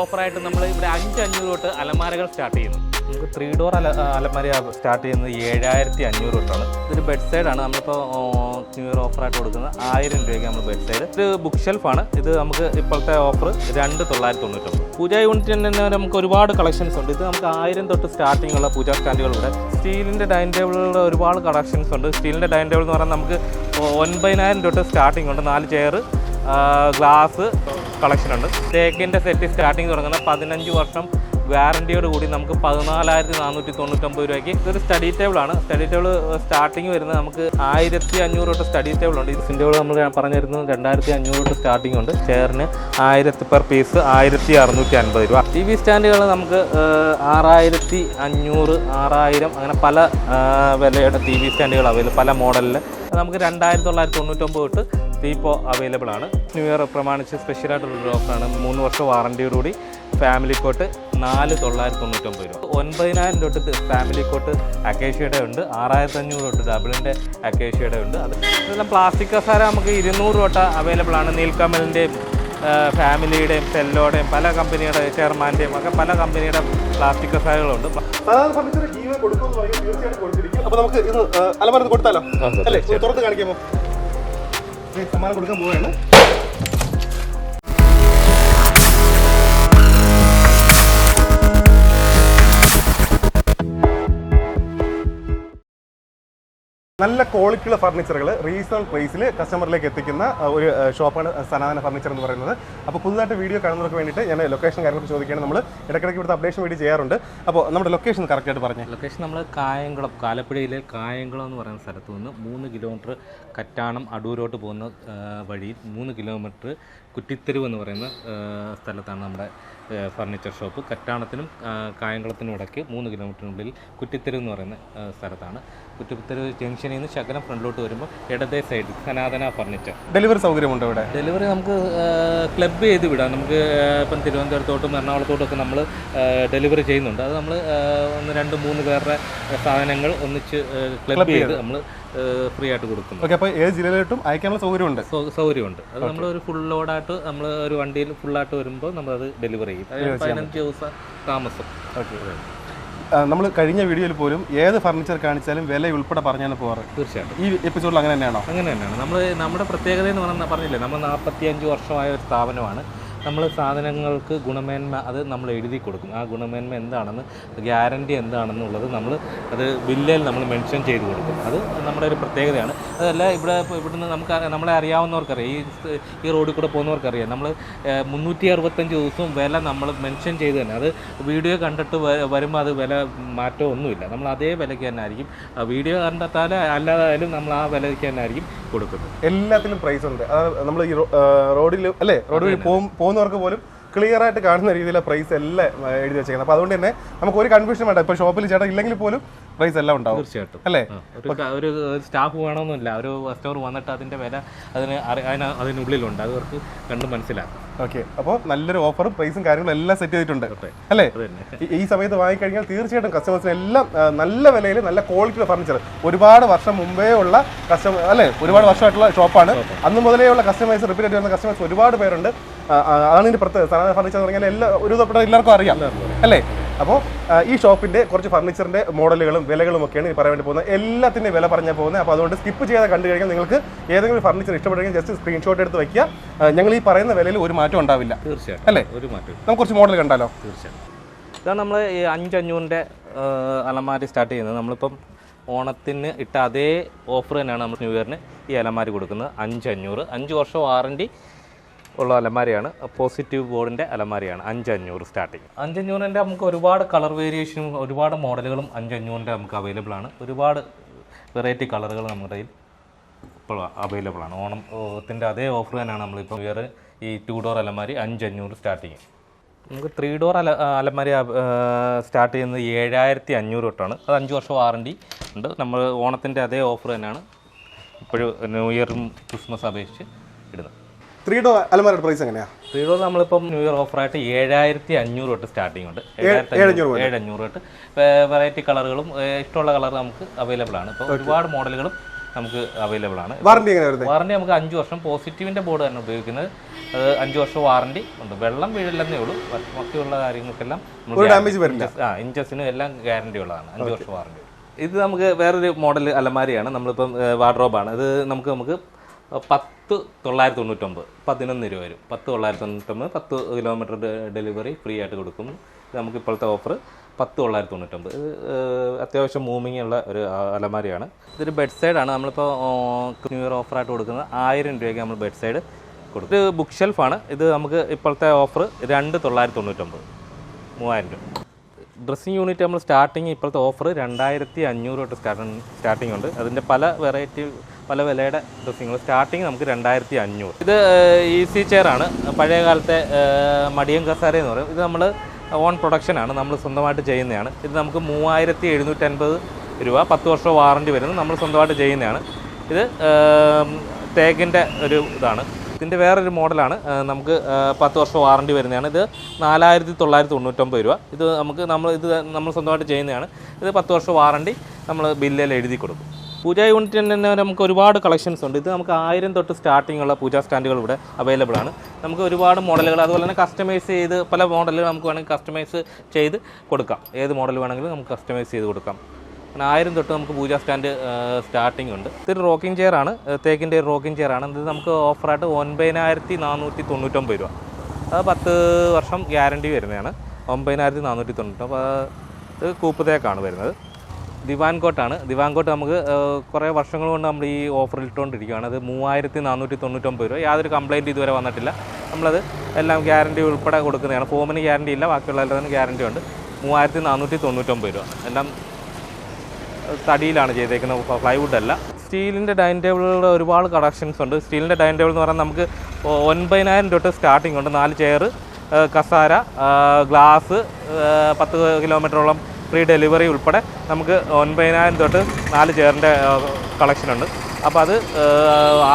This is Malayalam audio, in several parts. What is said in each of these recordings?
ഓഫറായിട്ട് നമ്മൾ ഇവിടെ അഞ്ച് അഞ്ഞൂറ് തൊട്ട് അലമാരകൾ സ്റ്റാർട്ട് ചെയ്യുന്നു. നമുക്ക് ത്രീ ഡോർ അല അലമാര സ്റ്റാർട്ട് ചെയ്യുന്നത് ഏഴായിരത്തി അഞ്ഞൂറ് തൊട്ടാണ്. ഇതൊരു ബെഡ് സൈഡാണ് നമ്മളിപ്പോൾ ന്യൂ ഇയർ ഓഫറായിട്ട് കൊടുക്കുന്നത്. ആയിരം രൂപയ്ക്ക് നമ്മൾ ബെഡ് സൈഡ് ഇത് ബുക്ക് ഷെൽഫാണ് ഇത് നമുക്ക് ഇപ്പോഴത്തെ ഓഫർ രണ്ട് തൊള്ളായിരത്തി തൊണ്ണൂറ്റൊമ്പത് പൂജ യൂണിറ്റിൽ തന്നെ നമുക്ക് ഒരുപാട് കളക്ഷൻസ് ഉണ്ട്. ഇത് നമുക്ക് ആയിരം തൊട്ട് സ്റ്റാർട്ടിംഗ് ഉള്ള പൂജാ സ്റ്റാൻഡുകൾ ഇവിടെ. സ്റ്റീലിന്റെ ഡൈനിങ് ടേബിളുകളുടെ ഒരുപാട് കളക്ഷൻസ് ഉണ്ട്. സ്റ്റീലിന്റെ ഡൈനിങ് ടേബിൾ എന്ന് പറഞ്ഞാൽ നമുക്ക് ഒൻപതിനായിരം തൊട്ട് സ്റ്റാർട്ടിംഗ് ഉണ്ട്. നാല് ചെയർ ഗ്ലാസ് കളക്ഷൻ ഉണ്ട് തേക്കിന്റെ സെറ്റ് സ്റ്റാർട്ടിങ് തുടങ്ങുന്ന പതിനഞ്ച് വർഷം വാറന്റിയോട് കൂടി നമുക്ക് പതിനാലായിരത്തി നാനൂറ്റി തൊണ്ണൂറ്റൊമ്പത് രൂപയ്ക്ക്. ഇതൊരു സ്റ്റഡി ടേബിൾ ആണ്. സ്റ്റഡി ടേബിൾ സ്റ്റാർട്ടിങ് വരുന്നത് നമുക്ക് ആയിരത്തി അഞ്ഞൂറ് തൊട്ട് സ്റ്റഡി ടേബിൾ ഉണ്ട്. ഇതിന്റെ ടേബിൾ നമ്മൾ പറഞ്ഞിരുന്നത് രണ്ടായിരത്തി അഞ്ഞൂറ് തൊട്ട് സ്റ്റാർട്ടിംഗ് ഉണ്ട്. ചെയറിന് ആയിരത്തി പെർ പീസ് ആയിരത്തി അറുന്നൂറ്റി അൻപത് രൂപ. ടി വി സ്റ്റാൻഡുകൾ നമുക്ക് ആറായിരത്തി അഞ്ഞൂറ് ആറായിരം അങ്ങനെ പല വിലയുടെ ടി വി സ്റ്റാൻഡുകൾ അവൈലബിൾ പല മോഡലിൽ നമുക്ക് രണ്ടായിരത്തി തൊള്ളായിരത്തി തൊണ്ണൂറ്റൊമ്പത് തൊട്ട് ഇപ്പോൾ അവൈലബിൾ ആണ്. ന്യൂ ഇയർ പ്രമാണിച്ച് സ്പെഷ്യലായിട്ടുള്ള ഓഫറാണ് മൂന്ന് വർഷം വാറന്റിയോടുകൂടി ഫാമിലി കോട്ട് നാല് തൊള്ളായിരത്തി തൊണ്ണൂറ്റൊമ്പത് രൂപ. ഒൻപതിനായിരം തൊട്ട് ഫാമിലി കോട്ട് അക്കേഷ്യയുടെ ഉണ്ട്. ആറായിരത്തി അഞ്ഞൂറ് തൊട്ട് ഡബിളിന്റെ അക്കേഷ്യയുടെ ഉണ്ട്. അത് ഇതെല്ലാം പ്ലാസ്റ്റിക് കസാര നമുക്ക് ഇരുന്നൂറ് തൊട്ട് അവൈലബിൾ ആണ്. നീൽക്കമലിന്റെയും ഫാമിലിയുടെയും സെല്ലോടെയും പല കമ്പനിയുടെ ചെയർമാന്റെയും ഒക്കെ പല കമ്പനിയുടെ പ്ലാസ്റ്റിക് കസാരകളുണ്ട് അപ്പോൾ നമുക്ക് ഇത് അലമാര കൊടുത്താലോ? അല്ലേ? തുറന്ന് കാണിക്കാമോ? ഈ സമ്മാനം കൊടുക്കാൻ പോവുകയാണ്. നല്ല ക്വാളിറ്റിയുള്ള ഫർണിച്ചറുകൾ റീസണൽ പ്രൈസിൽ കസ്റ്റമറിലേക്ക് എത്തിക്കുന്ന ഒരു ഷോപ്പാണ് സനാതന ഫർണിച്ചർ എന്ന് പറയുന്നത്. അപ്പോൾ പുതുതായിട്ട് വീഡിയോ കാണുന്നവർക്ക് വേണ്ടിയിട്ട് ഞാൻ ലൊക്കേഷൻ കാര്യങ്ങളൊക്കെ ചോദിക്കുകയാണ് നമ്മൾ ഇടയ്ക്കിടയ്ക്ക് ഇവിടുത്തെ അപ്ഡേഷൻ വീഡിയോ ചെയ്യാറുണ്ട്. അപ്പോൾ നമ്മുടെ ലൊക്കേഷൻ കറക്റ്റായിട്ട് പറഞ്ഞു. ലൊക്കേഷൻ നമ്മൾ കായംകുളം കാലപ്പുഴയിലെ കായംകുളം എന്ന് പറയുന്ന സ്ഥലത്ത് നിന്ന് മൂന്ന് കിലോമീറ്റർ കറ്റാണം അടൂരോട്ട് പോകുന്ന വഴിയിൽ മൂന്ന് കിലോമീറ്റർ കുറ്റിത്തെരുവ് എന്ന് പറയുന്ന സ്ഥലത്താണ് നമ്മുടെ ഫർണിച്ചർ ഷോപ്പ് കറ്റാണത്തിനും കായംകുളത്തിനും ഇടയ്ക്ക് മൂന്ന് കിലോമീറ്ററിനുള്ളിൽ കുറ്റിത്തെരുവ് എന്ന് പറയുന്ന സ്ഥലത്താണ്. കുറ്റിത്തെരുവ് ജംഗ്ഷനിൽ നിന്ന് ശകലം ഫ്രണ്ടിലോട്ട് വരുമ്പോൾ ഇടതേ സൈഡ് സനാതന ഫർണിച്ചർ. ഡെലിവറി സൗകര്യമുണ്ടോ ഇവിടെ? ഡെലിവറി നമുക്ക് ക്ലബ് ചെയ്ത് വിടാം. നമുക്ക് ഇപ്പം തിരുവനന്തപുരത്തോട്ടും എറണാകുളത്തോട്ടും ഒക്കെ നമ്മൾ ഡെലിവറി ചെയ്യുന്നുണ്ട്. അത് നമ്മൾ ഒന്ന് രണ്ട് മൂന്ന് പേരുടെ സാധനങ്ങൾ ഒന്നിച്ച് ക്ലബ് ചെയ്ത് നമ്മൾ ഫ്രീ ആയിട്ട് കൊടുക്കുന്നു. ഓക്കെ അപ്പോൾ ഏത് ജില്ലയിലോട്ടും അയക്കാനുള്ള സൗകര്യമുണ്ട്? സൗകര്യമുണ്ട്. അത് നമ്മൾ ഒരു ഫുൾ ലോഡായിട്ട് നമ്മൾ ഒരു വണ്ടിയിൽ ഫുള്ളായിട്ട് വരുമ്പോൾ നമ്മളത് ഡെലിവറി ചെയ്യും. അത് പതിനഞ്ച് ദിവസം താമസം. ഓക്കെ. നമ്മൾ കഴിഞ്ഞ വീഡിയോയിൽ പോലും ഏത് ഫർണിച്ചർ കാണിച്ചാലും വില ഉൾപ്പെടെ പറഞ്ഞാണ് പോകാറ് തീർച്ചയായിട്ടും. ഈ എപ്പിസോഡിൽ അങ്ങനെ തന്നെയാണോ? അങ്ങനെ തന്നെയാണ്. നമ്മൾ നമ്മുടെ പ്രത്യേകത എന്ന് പറഞ്ഞാൽ പറഞ്ഞില്ലേ നമ്മൾ നാൽപ്പത്തി അഞ്ച് വർഷമായ ഒരു സ്ഥാപനമാണ്. നമ്മൾ സാധനങ്ങൾക്ക് ഗുണമേന്മ അത് നമ്മൾ എഴുതി കൊടുക്കും. ആ ഗുണമേന്മ എന്താണെന്ന് ഗ്യാരണ്ടി എന്താണെന്നുള്ളത് നമ്മൾ അത് ബില്ലിൽ നമ്മൾ മെൻഷൻ ചെയ്ത് കൊടുക്കും. അത് നമ്മുടെ ഒരു പ്രത്യേകതയാണ്. അതല്ല ഇവിടെ ഇപ്പോൾ ഇവിടുന്ന് നമുക്ക് നമ്മളെ അറിയാവുന്നവർക്കറിയാം. ഈ ഈ റോഡിൽ കൂടെ പോകുന്നവർക്കറിയാം. നമ്മൾ മുന്നൂറ്റി അറുപത്തഞ്ച് ദിവസവും വില നമ്മൾ മെൻഷൻ ചെയ്ത് തന്നെ. അത് വീഡിയോ കണ്ടിട്ട് വരുമ്പോൾ അത് വില മാറ്റം ഒന്നുമില്ല. നമ്മൾ അതേ വിലയ്ക്ക് തന്നെ ആയിരിക്കും. വീഡിയോ കണ്ടെത്താൽ അല്ലാതായാലും നമ്മൾ ആ വിലയ്ക്ക് തന്നെ ആയിരിക്കും കൊടുക്കുന്നത്. എല്ലാത്തിലും പ്രൈസ് ഉണ്ട്. നമ്മൾ ഈ റോഡിൽ അല്ലേ? റോഡ് വഴി പോകും പോകുന്നവർക്ക് പോലും ക്ലിയർ ആയിട്ട് കാണുന്ന രീതിയിലെ പ്രൈസ് എല്ലാം എഴുതി വെച്ചേക്കുന്നത്. അപ്പോൾ അതുകൊണ്ട് തന്നെ നമുക്ക് ഒരു കൺഫ്യൂഷൻ വേണ്ട. ഇപ്പോൾ ഷോപ്പിൽ ചേട്ടാ ഇല്ലെങ്കിൽ പോലും പ്രൈസ് എല്ലാം ഉണ്ടാവും. തീർച്ചയായിട്ടും. അല്ലേ? ഒരു സ്റ്റാഫ് വേണമെന്നില്ല. ഒരു കസ്റ്റമർ വന്നിട്ട് അതിന്റെ വില അതിന് അതിനുള്ളിലുണ്ട്. അത് അവർക്ക് കണ്ട് മനസ്സിലാക്കും. ഓക്കെ അപ്പോൾ നല്ലൊരു ഓഫറും പ്രൈസും കാര്യങ്ങളും എല്ലാം സെറ്റ് ചെയ്തിട്ടുണ്ട്. അല്ലേ? ഈ- സമയത്ത് വാങ്ങിക്കഴിഞ്ഞാൽ തീർച്ചയായിട്ടും കസ്റ്റമേഴ്സിന് എല്ലാം നല്ല വിലയിൽ നല്ല ക്വാളിറ്റിയുള്ള ഫർണിച്ചർ ഒരുപാട് വർഷം മുമ്പേ ഉള്ള കസ്റ്റമർ അല്ലേ? ഒരുപാട് വർഷമായിട്ടുള്ള ഷോപ്പാണ് അന്ന് മുതലേ ഉള്ള കസ്റ്റമേഴ്സ് റിപ്പീറ്റ് ആയിട്ട് വരുന്ന കസ്റ്റമേഴ്സ് ഒരുപാട് പേരുണ്ട്. അതാണ് ഇതിന്റെ പ്രത്യേകത. സാധാരണ ഫർണിച്ചർ എന്ന് പറഞ്ഞാൽ എല്ലാ ഒരു എല്ലാവർക്കും അറിയാം. അല്ലേ? അപ്പോൾ ഈ ഷോപ്പിന്റെ കുറച്ച് ഫർണിച്ചറിന്റെ മോഡലുകളും വിലകളും ഒക്കെയാണ് ഈ പറയാൻ വേണ്ടി പോകുന്നത്. എല്ലാത്തിന്റെ വില പറഞ്ഞാൽ പോകുന്നത്. അപ്പോൾ അതുകൊണ്ട് സ്കിപ്പ് ചെയ്യാതെ കണ്ടു കഴിഞ്ഞാൽ നിങ്ങൾക്ക് ഏതെങ്കിലും ഫർണിച്ചർ ഇഷ്ടപ്പെടുകയും ജസ്റ്റ് സ്ക്രീൻഷോട്ട് എടുത്ത് വയ്ക്കുക ഞങ്ങൾ ഈ പറയുന്ന വിലയിൽ ഒരു മാറ്റം ഉണ്ടാവില്ല. തീർച്ചയായും അല്ലേ? ഒരു മാറ്റം നമുക്ക് കുറച്ച് മോഡൽ കണ്ടാലോ? തീർച്ചയായും ഇതാണ് നമ്മൾ ഈ അഞ്ചഞ്ഞൂറിന്റെ അലമാരി സ്റ്റാർട്ട് ചെയ്യുന്നത്. നമ്മളിപ്പം ഓണത്തിന് ഇട്ട അതേ ഓഫർ തന്നെയാണ് നമ്മൾ ന്യൂ ഇയറിന് ഈ അലമാരി കൊടുക്കുന്നത്. അഞ്ചഞ്ഞൂറ് അഞ്ച് വർഷം വാറണ്ടി ഉള്ള അലമാരിയാണ്. പോസിറ്റീവ് ബോർഡിന്റെ അലമാരിയാണ്. അഞ്ചഞ്ഞൂറ് സ്റ്റാർട്ടിങ് അഞ്ചഞ്ഞൂറിന്റെ നമുക്ക് ഒരുപാട് കളർ വേരിയേഷനും ഒരുപാട് മോഡലുകളും അഞ്ചഞ്ഞൂറിന്റെ നമുക്ക് അവൈലബിൾ ആണ്. ഒരുപാട് വെറൈറ്റി കളറുകൾ നമ്മുടെ കയ്യിൽ ഇപ്പോൾ അവൈലബിൾ ആണ്. ഓണം ഓണത്തിന്റെ അതേ ഓഫർ തന്നെയാണ് നമ്മളിപ്പോൾ ഇയർ ഈ ടു ഡോർ അലമാരി അഞ്ചഞ്ഞൂറ് സ്റ്റാർട്ടിങ് നമുക്ക് ത്രീ ഡോർ അല അലമാരി സ്റ്റാർട്ട് ചെയ്യുന്നത് ഏഴായിരത്തി അഞ്ഞൂറ് തൊട്ടാണ്. അത് അഞ്ച് വർഷം വാറണ്ടി ഉണ്ട്. നമ്മൾ ഓണത്തിന്റെ അതേ ഓഫർ തന്നെയാണ്. ഇപ്പോഴും ന്യൂ ഇയറും ക്രിസ്മസ് അപേക്ഷിച്ച് ത്രീ ഡോ അലമാരയുടെ പ്രൈസ് എങ്ങനെയാ? ത്രീ ഡോർ നമ്മളിപ്പം ന്യൂ ഇയർ ഓഫറായിട്ട് ഏഴായിരത്തി അഞ്ഞൂറ് തൊട്ട് സ്റ്റാർട്ടിംഗ് ഉണ്ട്. ഏഴഞ്ഞൂറ് തൊട്ട്? വെറൈറ്റി കളറുകളും ഇഷ്ടമുള്ള കളർ നമുക്ക് അവൈലബിൾ ആണ്. ഇപ്പോൾ ഒരുപാട് മോഡലുകളും നമുക്ക് അവൈലബിൾ ആണ്. വാറണ്ടി വാറണ്ടി നമുക്ക് അഞ്ച് വർഷം പോസിറ്റീവിന്റെ ബോർഡ് തന്നെ ഉപയോഗിക്കുന്നത്. അഞ്ച് വർഷം വാറണ്ടി ഉണ്ട്. വെള്ളം വീഴില്ലെന്നേ ഉള്ളൂ. മറ്റുള്ള കാര്യങ്ങൾക്കെല്ലാം ഡാമേജ് വരില്ല. ആ ഇഞ്ചസിനും എല്ലാം ഗ്യാരണ്ടി ഉള്ളതാണ്. അഞ്ച് വർഷം വാറണ്ടി ഇത് നമുക്ക് വേറൊരു മോഡൽ അലമാരിയാണ്. നമ്മളിപ്പം വാർഡ്രോബാണ് ഇത് നമുക്ക് നമുക്ക് പത്ത് തൊള്ളായിരത്തി തൊണ്ണൂറ്റൊമ്പത് പതിനൊന്ന് രൂപ വരും. പത്ത് തൊള്ളായിരത്തി തൊണ്ണൂറ്റൊമ്പത് പത്ത് കിലോമീറ്റർ ഡെലിവറി ഫ്രീ ആയിട്ട് കൊടുക്കും. നമുക്ക് ഇപ്പോഴത്തെ ഓഫർ പത്ത് തൊള്ളായിരത്തി തൊണ്ണൂറ്റൊമ്പത് ഇത് അത്യാവശ്യം മൂവിങ് ഉള്ള ഒരു അലമാരിയാണ്. ഇതൊരു ബെഡ് സൈഡാണ് നമ്മളിപ്പോൾ ന്യൂ ഇയർ ഓഫറായിട്ട് കൊടുക്കുന്നത് ആയിരം രൂപയ്ക്ക് നമ്മൾ ബെഡ് സൈഡ് കൊടുക്കും. ഇത് ബുക്ക് ഷെൽഫാണ് ഇത് നമുക്ക് ഇപ്പോഴത്തെ ഓഫർ രണ്ട് തൊള്ളായിരത്തി തൊണ്ണൂറ്റൊമ്പത് മൂവായിരം രൂപ. ഡ്രസ്സിങ് യൂണിറ്റ് നമ്മൾ സ്റ്റാർട്ടിങ് ഇപ്പോഴത്തെ ഓഫർ രണ്ടായിരത്തി അഞ്ഞൂറ് തൊട്ട് സ്റ്റാർട്ടിങ് സ്റ്റാർട്ടിംഗ് ഉണ്ട്. അതിന്റെ പല വെറൈറ്റി പല വിലയുടെ ഡ്രസ്സിങ്ങൾ സ്റ്റാർട്ടിങ് നമുക്ക് രണ്ടായിരത്തി അഞ്ഞൂറ് ഇത് ഈസി ചെയർ ആണ്. പഴയ കാലത്തെ മടിയം കസാര എന്ന് പറയും. ഇത് നമ്മൾ ഓൺ പ്രൊഡക്ഷനാണ് നമ്മൾ സ്വന്തമായിട്ട് ചെയ്യുന്നതാണ്. ഇത് നമുക്ക് മൂവായിരത്തി എഴുന്നൂറ്റൻപത് രൂപ പത്ത് വർഷം വാറണ്ടി വരുന്നത് നമ്മൾ സ്വന്തമായിട്ട് ചെയ്യുന്നതാണ്. ഇത് തേക്കിന്റെ ഒരു ഇതാണ്. ഇതിന്റെ വേറൊരു മോഡലാണ്. നമുക്ക് പത്ത് വർഷം വാറണ്ടി വരുന്നതാണ്. ഇത് നാലായിരത്തി തൊള്ളായിരത്തി തൊണ്ണൂറ്റൊമ്പത് രൂപ. ഇത് നമുക്ക് നമ്മൾ ഇത് നമ്മൾ സ്വന്തമായിട്ട് ചെയ്യുന്നതാണ്. ഇത് പത്ത് വർഷം വാറണ്ടി നമ്മൾ ബില്ലിൽ എഴുതി കൊടുക്കും. പൂജാ യൂണിറ്റിൽ തന്നെ നമുക്ക് ഒരുപാട് കളക്ഷൻസ് ഉണ്ട്. ഇത് നമുക്ക് ആയിരം തൊട്ട് സ്റ്റാർട്ടിംഗ് ഉള്ള പൂജ സ്റ്റാൻഡുകൾ ഇവിടെ അവൈലബിൾ ആണ്. നമുക്ക് ഒരുപാട് മോഡലുകൾ അതുപോലെ തന്നെ കസ്റ്റമൈസ് ചെയ്ത് പല മോഡലുകൾ നമുക്ക് വേണമെങ്കിൽ കസ്റ്റമൈസ് ചെയ്ത് കൊടുക്കാം. ഏത് മോഡൽ വേണമെങ്കിലും നമുക്ക് കസ്റ്റമൈസ് ചെയ്ത് കൊടുക്കാം. അങ്ങനെ ആയിരം തൊട്ട് നമുക്ക് പൂജ സ്റ്റാൻഡ് സ്റ്റാർട്ടിംഗ് ഉണ്ട്. ഇതൊരു റോക്കിംഗ് ചെയർ ആണ്. തേക്കിന്റെ ഒരു റോക്കിംഗ് ചെയർ ആണ്. ഇത് നമുക്ക് ഓഫറായിട്ട് ഒൻപതിനായിരത്തി നാനൂറ്റി തൊണ്ണൂറ്റൊമ്പത് രൂപ. അത് പത്ത് വർഷം ഗ്യാരണ്ടി വരുന്നതാണ്. ഒമ്പതിനായിരത്തി നാനൂറ്റി തൊണ്ണൂറ്റൊമ്പത് കൂപ്പ് തേക്കാണ് വരുന്നത്. ദിവാൻ കോട്ടാണ് ദിവാൻ കോട്ട് നമുക്ക് കുറേ വർഷങ്ങൾ കൊണ്ട് നമ്മൾ ഈ ഓഫറിൽ ഇട്ടുകൊണ്ടിരിക്കുകയാണ്. അത് മൂവായിരത്തി നാനൂറ്റി തൊണ്ണൂറ്റൊമ്പത് രൂപ. യാതൊരു കംപ്ലയിന്റ് ഇതുവരെ വന്നിട്ടില്ല. നമ്മളത് എല്ലാം ഗ്യാരണ്ടി ഉൾപ്പെടെ കൊടുക്കുന്നതാണ്. ഫോമിന് ഗ്യാരണ്ടി ഇല്ല. ബാക്കിയുള്ള എല്ലാത്തിനും ഗ്യാരണ്ടി ഉണ്ട്. മൂവായിരത്തി നാനൂറ്റി തൊണ്ണൂറ്റൊമ്പത് രൂപ. എല്ലാം തടിയിലാണ് ചെയ്തേക്കുന്നത് ഫ്ലൈവുഡ് അല്ല. സ്റ്റീലിന്റെ ഡൈനിങ് ടേബിളുകളുടെ ഒരുപാട് കളക്ഷൻസ് ഉണ്ട്. സ്റ്റീലിന്റെ ഡൈനിങ് ടേബിൾ എന്ന് പറഞ്ഞാൽ നമുക്ക് ഒൻപതിനായിരം തൊട്ട് സ്റ്റാർട്ടിംഗ് ഉണ്ട്. നാല് ചെയർ കസാര ഗ്ലാസ് പത്ത് കിലോമീറ്ററോളം ഫ്രീ ഡെലിവറി ഉൾപ്പെടെ നമുക്ക് ഒൻപതിനായിരം തൊട്ട് നാല് ചെയറിന്റെ കളക്ഷനുണ്ട് അപ്പോൾ അത്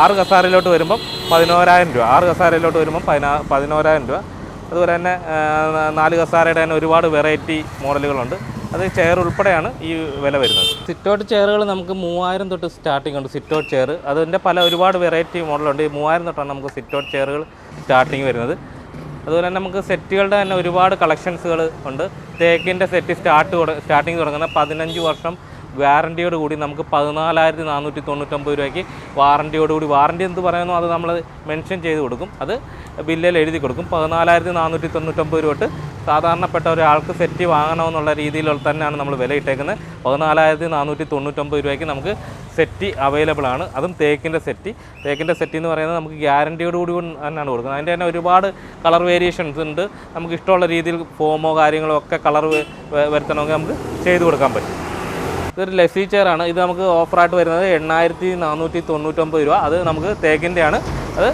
ആറ് കസാരയിലോട്ട് വരുമ്പം പതിനോരായിരം രൂപ. ആറ് കസാരയിലോട്ട് വരുമ്പം പതിനാ പതിനോരായിരം രൂപ. അതുപോലെ തന്നെ നാല് കസാരയുടെ തന്നെ ഒരുപാട് വെറൈറ്റി മോഡലുകളുണ്ട്. അത് ചെയർ ഉൾപ്പെടെയാണ് ഈ വില വരുന്നത്. സിറ്റൗട്ട് ചെയറുകൾ നമുക്ക് മൂവായിരം തൊട്ട് സ്റ്റാർട്ടിംഗ് ഉണ്ട്. സിറ്റൗട്ട് ചെയർ അതിന്റെ പല ഒരുപാട് വെറൈറ്റി മോഡലുണ്ട്. ഈ മൂവായിരം തൊട്ടാണ് നമുക്ക് സിറ്റൗട്ട് ചെയറുകൾ സ്റ്റാർട്ടിങ് വരുന്നത്. അതുപോലെ തന്നെ നമുക്ക് സെറ്റുകളുടെ തന്നെ ഒരുപാട് കളക്ഷൻസുകൾ ഉണ്ട്. തേക്കിന്റെ സെറ്റ് സ്റ്റാർട്ട് സ്റ്റാർട്ടിങ് തുടങ്ങുന്ന പതിനഞ്ച് വർഷം വാറണ്ടിയോട് കൂടി നമുക്ക് പതിനാലായിരത്തി നാനൂറ്റി തൊണ്ണൂറ്റൊമ്പത് രൂപയ്ക്ക് വാറണ്ടിയോട് കൂടി. വാറണ്ടി എന്ത് പറയുന്നു? അത് നമ്മൾ മെൻഷൻ ചെയ്ത് കൊടുക്കും. അത് ബില്ലിൽ എഴുതി കൊടുക്കും. പതിനാലായിരത്തി നാനൂറ്റി തൊണ്ണൂറ്റൊമ്പത് രൂപ തൊട്ട് സാധാരണപ്പെട്ട ഒരാൾക്ക് സെറ്റ് വാങ്ങണമെന്നുള്ള രീതിയിലുള്ള തന്നെയാണ് നമ്മൾ വില ഇട്ടേക്കുന്നത്. പതിനാലായിരത്തി നാനൂറ്റി തൊണ്ണൂറ്റൊമ്പത് രൂപയ്ക്ക് നമുക്ക് സെറ്റ് അവൈലബിൾ ആണ്. അതും തേക്കിന്റെ സെറ്റ്. തേക്കിന്റെ സെറ്റ് എന്ന് പറയുന്നത് നമുക്ക് ഗ്യാരണ്ടിയോട് കൂടി തന്നെയാണ് കൊടുക്കുന്നത്. അതിന്റെ തന്നെ ഒരുപാട് കളർ വേരിയേഷൻസ് ഉണ്ട്. നമുക്ക് ഇഷ്ടമുള്ള രീതിയിൽ ഫോമോ കാര്യങ്ങളോ ഒക്കെ കളർ വരുത്തണമെങ്കിൽ നമുക്ക് ചെയ്ത് കൊടുക്കാൻ പറ്റും. ഇതൊരു ലെസി ചെയർ ആണ്. ഇത് നമുക്ക് ഓഫറായിട്ട് വരുന്നത് എണ്ണായിരത്തി നാനൂറ്റി തൊണ്ണൂറ്റൊമ്പത് രൂപ. അത് നമുക്ക് തേക്കിന്റെയാണ് അത്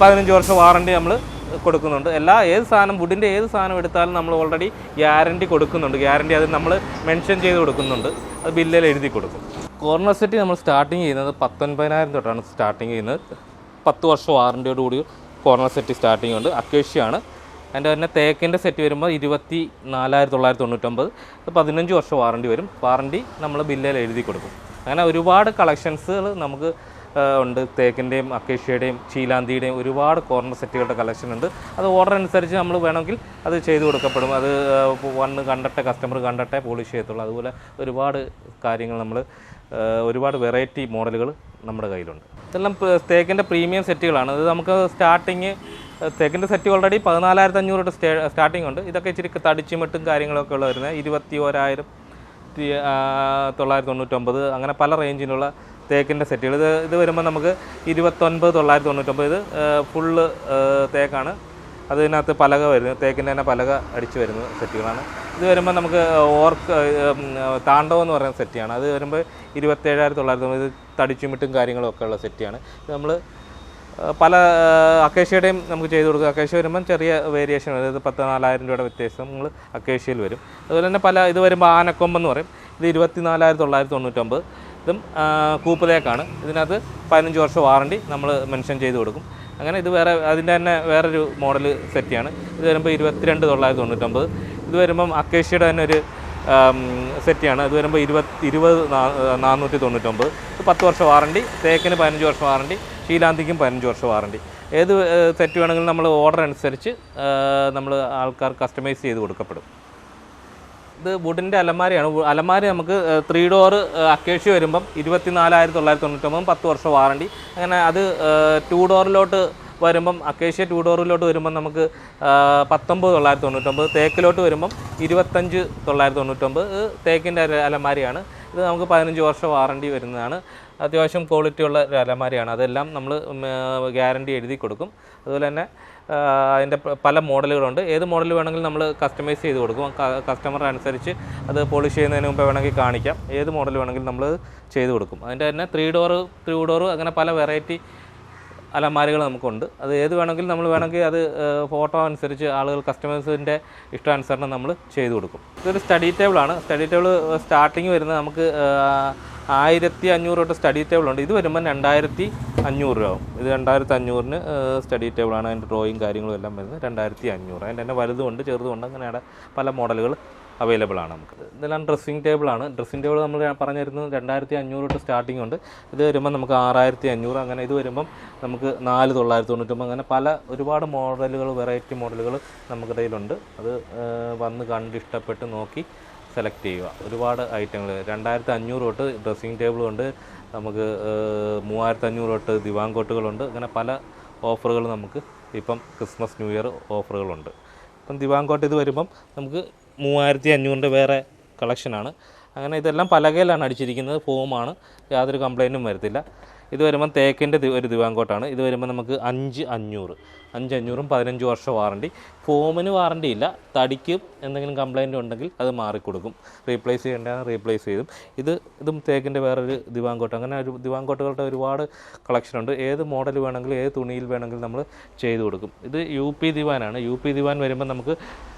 പതിനഞ്ച് വർഷം വാറണ്ടി നമ്മൾ കൊടുക്കുന്നുണ്ട്. എല്ലാ ഏത് സാധനം വുഡിന്റെ ഏത് സാധനം എടുത്താലും നമ്മൾ ഓൾറെഡി ഗ്യാരണ്ടി കൊടുക്കുന്നുണ്ട്. ഗ്യാരണ്ടി അത് നമ്മൾ മെൻഷൻ ചെയ്ത് കൊടുക്കുന്നുണ്ട്. അത് ബില്ലിൽ എഴുതി കൊടുക്കും. കോർണർ സെറ്റ് നമ്മൾ സ്റ്റാർട്ടിങ് ചെയ്യുന്നത് പത്തൊൻപതിനായിരം തൊട്ടാണ് സ്റ്റാർട്ടിങ് ചെയ്യുന്നത്. പത്ത് വർഷം വാറണ്ടിയോട് കൂടി കോർണർ സെറ്റ് സ്റ്റാർട്ടിങ് ഉണ്ട്. അക്കേഷ്യയാണ് അതിന്റെ തന്നെ തേക്കിന്റെ സെറ്റ് വരുമ്പോൾ ഇരുപത്തി നാലായിരത്തി തൊള്ളായിരത്തി തൊണ്ണൂറ്റൊമ്പത് പതിനഞ്ച് വർഷം വാറണ്ടി വരും. വാറണ്ടി നമ്മൾ ബില്ലിൽ എഴുതി കൊടുക്കും. അങ്ങനെ ഒരുപാട് കളക്ഷൻസുകൾ നമുക്ക് ഉണ്ട്. തേക്കിന്റെയും അക്കേഷ്യയുടെയും ചീലാന്തിയുടെയും ഒരുപാട് കോർണർ സെറ്റുകളുടെ കളക്ഷൻ ഉണ്ട്. അത് ഓർഡർ അനുസരിച്ച് നമ്മൾ വേണമെങ്കിൽ അത് ചെയ്തു കൊടുക്കപ്പെടും. അത് വന്ന് കണ്ടട്ടെ കസ്റ്റമർ കണ്ടട്ടെ പോളിഷ് ചെയ്യത്തുള്ളൂ. അതുപോലെ ഒരുപാട് കാര്യങ്ങൾ നമ്മൾ ഒരുപാട് വെറൈറ്റി മോഡലുകൾ നമ്മുടെ കയ്യിലുണ്ട്. ഇതെല്ലാം തേക്കിന്റെ പ്രീമിയം സെറ്റുകളാണ് ഇത് നമുക്ക് സ്റ്റാർട്ടിങ് തേക്കിന്റെ സെറ്റ് ഓൾറെഡി പതിനാലായിരത്തി അഞ്ഞൂറ് തൊട്ട് സ്റ്റേ സ്റ്റാർട്ടിംഗ് ഉണ്ട്. ഇതൊക്കെ ഇച്ചിരി തടിച്ചുമിട്ടും കാര്യങ്ങളൊക്കെ ഉള്ള വരുന്നത്. ഇരുപത്തി ഓരായിരം തൊള്ളായിരത്തി തൊണ്ണൂറ്റൊമ്പത് അങ്ങനെ പല റേഞ്ചിലുള്ള തേക്കിന്റെ സെറ്റുകൾ ഇത് ഇത് വരുമ്പോൾ നമുക്ക് ഇരുപത്തൊൻപത് തൊള്ളായിരത്തി തൊണ്ണൂറ്റൊമ്പത് ഇത് ഫുള്ള് തേക്കാണ്. അതിനകത്ത് പലക വരുന്നത് തേക്കിന്റെ തന്നെ പലക അടിച്ച് വരുന്ന സെറ്റുകളാണ് ഇത് വരുമ്പോൾ നമുക്ക് ഓർക്ക് ഉം, താണ്ഡവം എന്ന് പറയുന്ന സെറ്റിയാണ് അത് വരുമ്പോൾ ഇരുപത്തേഴായിരത്തി തൊള്ളായിരത്തി തൊണ്ണൂറ് ഇത് തടിച്ചുമിട്ടും കാര്യങ്ങളൊക്കെ ഉള്ള സെറ്റിയാണ് ഇത് നമ്മൾ പല അക്കേഷ്യയുടെയും നമുക്ക് ചെയ്ത് കൊടുക്കുക. അക്കേഷ്യ വരുമ്പം ചെറിയ വേരിയേഷൻ വരും. അതായത് പത്ത് നാലായിരം രൂപയുടെ വ്യത്യാസം നമ്മൾ അക്കേഷ്യയിൽ വരും. അതുപോലെ തന്നെ പല ഇത് വരുമ്പോൾ ആനക്കൊമ്പെന്ന് പറയും. ഇത് ഇരുപത്തി നാലായിരത്തി തൊള്ളായിരത്തി തൊണ്ണൂറ്റൊമ്പത് ഇതും കൂപ്പതേക്കാണ്. ഇതിനകത്ത് പതിനഞ്ച് വർഷം വാറണ്ടി നമ്മൾ മെൻഷൻ ചെയ്ത് കൊടുക്കും. അങ്ങനെ ഇത് വേറെ അതിന്റെ തന്നെ വേറൊരു മോഡൽ സെറ്റിയാണ് ഇത് വരുമ്പോൾ ഇരുപത്തിരണ്ട് തൊള്ളായിരത്തി തൊണ്ണൂറ്റൊമ്പത് ഇത് വരുമ്പം അക്കേഷ്യയുടെ തന്നെ ഒരു സെറ്റിയാണ് ഇത് വരുമ്പോൾ ഇരുപത് ഇരുപത് നാനൂറ്റി തൊണ്ണൂറ്റൊമ്പത് ഇത് പത്ത് വർഷം വാറണ്ടി തേക്കിന് പതിനഞ്ച് വർഷം വാറണ്ടി ശീലാന്തിക്കും പതിനഞ്ച് വർഷം വാറണ്ടി. ഏത് സെറ്റ് വേണമെങ്കിലും നമ്മൾ ഓർഡർ അനുസരിച്ച് നമ്മൾ ആൾക്കാർ കസ്റ്റമൈസ് ചെയ്ത് കൊടുക്കപ്പെടും. ഇത് വുഡിന്റെ അലമാരയാണ്. അലമാരി നമുക്ക് ത്രീ ഡോർ അക്കേഷ്യ വരുമ്പം ഇരുപത്തി നാലായിരത്തി തൊള്ളായിരത്തി തൊണ്ണൂറ്റൊമ്പതും പത്ത് വർഷം വാറണ്ടി. അങ്ങനെ അത് ടു ഡോറിലോട്ട് വരുമ്പം അക്കേഷ്യ ടു ഡോറിലോട്ട് വരുമ്പം നമുക്ക് പത്തൊമ്പത് തൊള്ളായിരത്തി തൊണ്ണൂറ്റൊമ്പത് തേക്കിലോട്ട് വരുമ്പം ഇരുപത്തഞ്ച് തൊള്ളായിരത്തി തൊണ്ണൂറ്റൊമ്പത് തേക്കിന്റെ അലമാരയാണ്. ഇത് നമുക്ക് പതിനഞ്ച് വർഷം വാറണ്ടി വരുന്നതാണ്. അത്യാവശ്യം ക്വാളിറ്റി ഉള്ള ഒരു അലമാരയാണ് അതെല്ലാം നമ്മൾ ഗ്യാരണ്ടി എഴുതി കൊടുക്കും. അതുപോലെ തന്നെ അതിന്റെ പല മോഡലുകളുണ്ട്. ഏത് മോഡൽ വേണമെങ്കിലും നമ്മൾ കസ്റ്റമൈസ് ചെയ്ത് കൊടുക്കും. കസ്റ്റമർ അനുസരിച്ച് അത് പോളിഷ് ചെയ്യുന്നതിന് മുമ്പ് വേണമെങ്കിൽ കാണിക്കാം. ഏത് മോഡൽ വേണമെങ്കിലും നമ്മൾ ചെയ്ത് കൊടുക്കും. അതിന്റെ തന്നെ ത്രീ ഡോർ ത്രീ ഡോർ അങ്ങനെ പല വെറൈറ്റി അലമാരികൾ നമുക്കുണ്ട്. അത് ഏത് വേണമെങ്കിലും നമ്മൾ വേണമെങ്കിൽ അത് ഫോട്ടോ അനുസരിച്ച് ആളുകൾ കസ്റ്റമേഴ്സിന്റെ ഇഷ്ടാനുസരണം നമ്മൾ ചെയ്തു കൊടുക്കും. ഇതൊരു സ്റ്റഡി ടേബിളാണ് സ്റ്റഡി ടേബിൾ സ്റ്റാർട്ടിങ് വരുന്നത് നമുക്ക് ആയിരത്തി അഞ്ഞൂറ് തൊട്ട് സ്റ്റഡി ടേബിൾ ഉണ്ട്. ഇത് വരുമ്പോൾ രണ്ടായിരത്തി അഞ്ഞൂറ് രൂപ ആവും. ഇത് രണ്ടായിരത്തി അഞ്ഞൂറിന് സ്റ്റഡി ടേബിളാണ് അതിന്റെ ഡ്രോയിങ് കാര്യങ്ങളും എല്ലാം വരുന്നത് രണ്ടായിരത്തി അഞ്ഞൂറ് അതിന്റെ തന്നെ വലുതുകൊണ്ട് ചെറുതുകൊണ്ട് അങ്ങനെയാണ് പല മോഡലുകൾ അവൈലബിൾ ആണ് നമുക്ക്. ഇതെല്ലാം ഡ്രസ്സിംഗ് ടേബിളാണ് ഡ്രസ്സിംഗ് ടേബിൾ നമ്മൾ പറഞ്ഞു തരുന്നത് രണ്ടായിരത്തി അഞ്ഞൂറ് തൊട്ട് സ്റ്റാർട്ടിംഗ് ഉണ്ട്. ഇത് വരുമ്പോൾ നമുക്ക് ആറായിരത്തി അഞ്ഞൂറ് അങ്ങനെ ഇത് വരുമ്പം നമുക്ക് നാല് തൊള്ളായിരത്തി തൊണ്ണൂറ്റൊമ്പത് അങ്ങനെ പല ഒരുപാട് മോഡലുകൾ വെറൈറ്റി മോഡലുകൾ നമുക്കിടയിലുണ്ട് അത് വന്ന് കണ്ട് ഇഷ്ടപ്പെട്ട് നോക്കി സെലക്ട് ചെയ്യുക. ഒരുപാട് ഐറ്റങ്ങൾ രണ്ടായിരത്തി അഞ്ഞൂറ് തൊട്ട് ഡ്രസ്സിംഗ് ടേബിളുണ്ട് നമുക്ക് മൂവായിരത്തി അഞ്ഞൂറ് തൊട്ട് ദിവാങ്കോട്ടുകളുണ്ട് അങ്ങനെ പല ഓഫറുകൾ നമുക്ക് ഇപ്പം ക്രിസ്മസ് ന്യൂ ഇയർ ഓഫറുകളുണ്ട് ഇപ്പം ദിവാങ്കോട്ട് ഇത് വരുമ്പം നമുക്ക് മൂവായിരത്തി അഞ്ഞൂറിന്റെ വേറെ കളക്ഷനാണ് അങ്ങനെ ഇതെല്ലാം പലകയിലാണ് അടിച്ചിരിക്കുന്നത്. ഫോമാണ് യാതൊരു കംപ്ലൈന്റും വരത്തില്ല. ഇത് വരുമ്പം തേക്കിന്റെ ഒരു ദിവാങ്കോട്ടാണ്. ഇത് വരുമ്പോൾ നമുക്ക് അഞ്ച് അഞ്ഞൂറ്. അഞ്ച് അഞ്ഞൂറും പതിനഞ്ച് വർഷം വാറണ്ടി. ഫോമിന് വാറണ്ടി ഇല്ല. തടിക്ക് എന്തെങ്കിലും കംപ്ലയിന്റ് ഉണ്ടെങ്കിൽ അത് മാറിക്കൊടുക്കും. റീപ്ലേസ് ചെയ്യേണ്ട റീപ്ലേസ് ചെയ്തും. ഇത് ഇതും തേക്കിന്റെ വേറൊരു ദിവാങ്കോട്ട്. അങ്ങനെ ഒരു ദിവാങ്കോട്ടുകളുടെ ഒരുപാട് കളക്ഷനുണ്ട്. ഏത് മോഡൽ വേണമെങ്കിലും ഏത് തുണിയിൽ വേണമെങ്കിലും നമ്മൾ ചെയ്തു കൊടുക്കും. ഇത് യു പി ദിവാനാണ്. യു പി ദിവാൻ വരുമ്പോൾ നമുക്ക്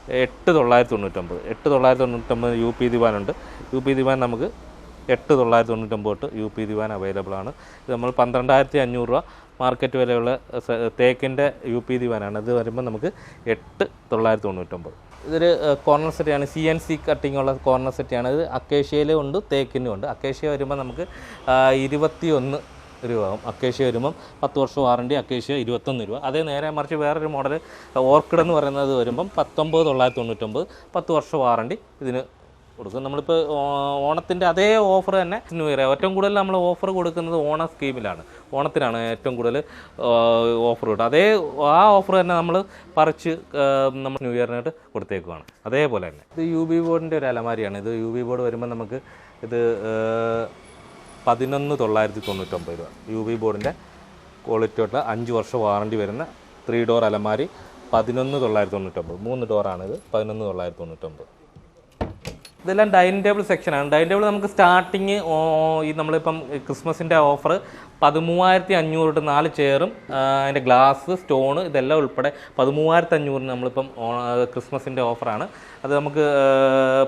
എട്ട് തൊള്ളായിരത്തി തൊണ്ണൂറ്റൊമ്പത്. എട്ട് തൊള്ളായിരത്തി തൊണ്ണൂറ്റൊമ്പത് യു പി ദിവാനുണ്ട്. യു പി ദിവാൻ നമുക്ക് എട്ട് തൊള്ളായിരത്തി തൊണ്ണൂറ്റൊമ്പത് തൊട്ട് യു പി ദിവാൻ അവൈലബിൾ ആണ്. ഇത് നമ്മൾ പന്ത്രണ്ടായിരത്തി അഞ്ഞൂറ് രൂപ മാർക്കറ്റ് വിലയുള്ള തേക്കിന്റെ യു പി ദിവാനാണ്. ഇത് വരുമ്പോൾ നമുക്ക് എട്ട് തൊള്ളായിരത്തി തൊണ്ണൂറ്റൊമ്പത്. ഇതൊരു കോർണർ സെറ്റാണ് സി എൻ സി കട്ടിംഗ് ഉള്ള കോർണർ സെറ്റാണ് ഇത് അക്കേഷ്യയിലും ഉണ്ട് തേക്കിനും ഉണ്ട്. അക്കേഷ്യ വരുമ്പോൾ നമുക്ക് ഇരുപത്തി ഒന്ന് രൂപ ആവും. അക്കേഷ്യ വരുമ്പം പത്ത് വർഷം വാറണ്ടി അക്കേഷ്യ ഇരുപത്തൊന്ന് രൂപ. അതേ നേരെ മറിച്ച് വേറൊരു മോഡൽ ഓർക്കിഡ് എന്ന് പറയുന്നത് വരുമ്പം പത്തൊമ്പത് തൊള്ളായിരത്തി തൊണ്ണൂറ്റൊമ്പത് പത്ത് വർഷം വാറണ്ടി ഇതിന് കൊടുക്കും. നമ്മളിപ്പോൾ ഓണത്തിന്റെ അതേ ഓഫർ തന്നെ ന്യൂ ഇയർ ഏറ്റവും കൂടുതൽ നമ്മൾ ഓഫർ കൊടുക്കുന്നത് ഓണ സ്കീമിലാണ് ഓണത്തിനാണ് ഏറ്റവും കൂടുതൽ ഓഫർ കിട്ടുക അതേ ആ ഓഫർ തന്നെ നമ്മൾ പറിച്ച് നമ്മൾ ന്യൂ ഇയറിനായിട്ട് കൊടുത്തേക്കുവാണ്. അതേപോലെ തന്നെ. ഇത് യു ബി ബോർഡിന്റെ ഒരു അലമാരിയാണ്. ഇത് യു ബി ബോർഡ് വരുമ്പോൾ നമുക്ക് ഇത് പതിനൊന്ന് തൊള്ളായിരത്തി തൊണ്ണൂറ്റൊമ്പത് രൂപ. യു ബി ബോർഡിന്റെ ക്വാളിറ്റിയുള്ള അഞ്ച് വർഷം വാറണ്ടി വരുന്ന ത്രീ ഡോർ അലമാരി പതിനൊന്ന് തൊള്ളായിരത്തി തൊണ്ണൂറ്റൊമ്പത്. മൂന്ന് ഡോറാണിത് പതിനൊന്ന് തൊള്ളായിരത്തി തൊണ്ണൂറ്റൊമ്പത്. ഇതെല്ലാം ഡൈനിങ് ടേബിൾ സെക്ഷനാണ് ഡൈനിങ് ടേബിൾ നമുക്ക് സ്റ്റാർട്ടിങ് ഈ നമ്മളിപ്പം ക്രിസ്മസിന്റെ ഓഫർ പതിമൂവായിരത്തി അഞ്ഞൂറ് തൊട്ട് നാല് ചെയറും അതിന്റെ ഗ്ലാസ് സ്റ്റോണ് ഇതെല്ലാം ഉൾപ്പെടെ പതിമൂവായിരത്തി അഞ്ഞൂറിന് നമ്മളിപ്പം ക്രിസ്മസിന്റെ ഓഫറാണ്. അത് നമുക്ക്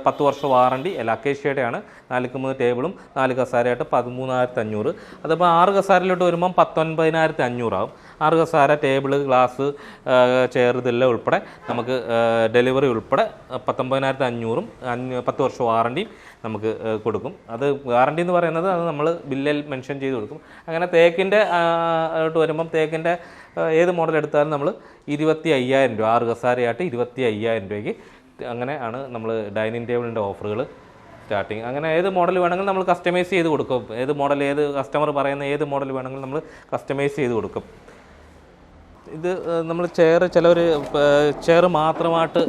പത്ത് വർഷം വാറണ്ടി അല്ല അക്കേഷ്യയുടെയാണ്. നാല് മൂന്ന് ടേബിളും നാല് കസാരയായിട്ട് പതിമൂന്നായിരത്തി അഞ്ഞൂറ് അതിപ്പോൾ ആറ് കസാരയിലോട്ട് വരുമ്പം പത്തൊൻപതിനായിരത്തി അഞ്ഞൂറാവും ആറ് കസാര ടേബിൾ ഗ്ലാസ് ചെയർ ഇതെല്ലാം ഉൾപ്പെടെ നമുക്ക് ഡെലിവറി ഉൾപ്പെടെ പത്തൊമ്പതിനായിരത്തി അഞ്ഞൂറും അഞ്ഞൂ പത്ത് വർഷം വാറണ്ടിയും നമുക്ക് കൊടുക്കും. അത് വാറണ്ടി എന്ന് പറയുന്നത് അത് നമ്മൾ ബില്ലിൽ മെൻഷൻ ചെയ്ത് കൊടുക്കും. അങ്ങനെ തേക്കിന്റെ വരുമ്പം തേക്കിന്റെ ഏത് മോഡൽ എടുത്താലും നമ്മൾ ഇരുപത്തി അയ്യായിരം രൂപ ആറ് കസാരയായിട്ട് ഇരുപത്തി അയ്യായിരം രൂപയ്ക്ക് അങ്ങനെ ആണ് നമ്മൾ ഡൈനിങ് ടേബിളിന്റെ ഓഫറുകൾ സ്റ്റാർട്ടിങ് അങ്ങനെ ഏത് മോഡൽ വേണമെങ്കിലും നമ്മൾ കസ്റ്റമൈസ് ചെയ്ത് കൊടുക്കും. ഏത് മോഡൽ ഏത് കസ്റ്റമർ പറയുന്ന ഏത് മോഡൽ വേണമെങ്കിലും നമ്മൾ കസ്റ്റമൈസ് ചെയ്ത് കൊടുക്കും. ഇത് നമ്മൾ ചെയർ ചിലവർ ചെയർ മാത്രമായിട്ട്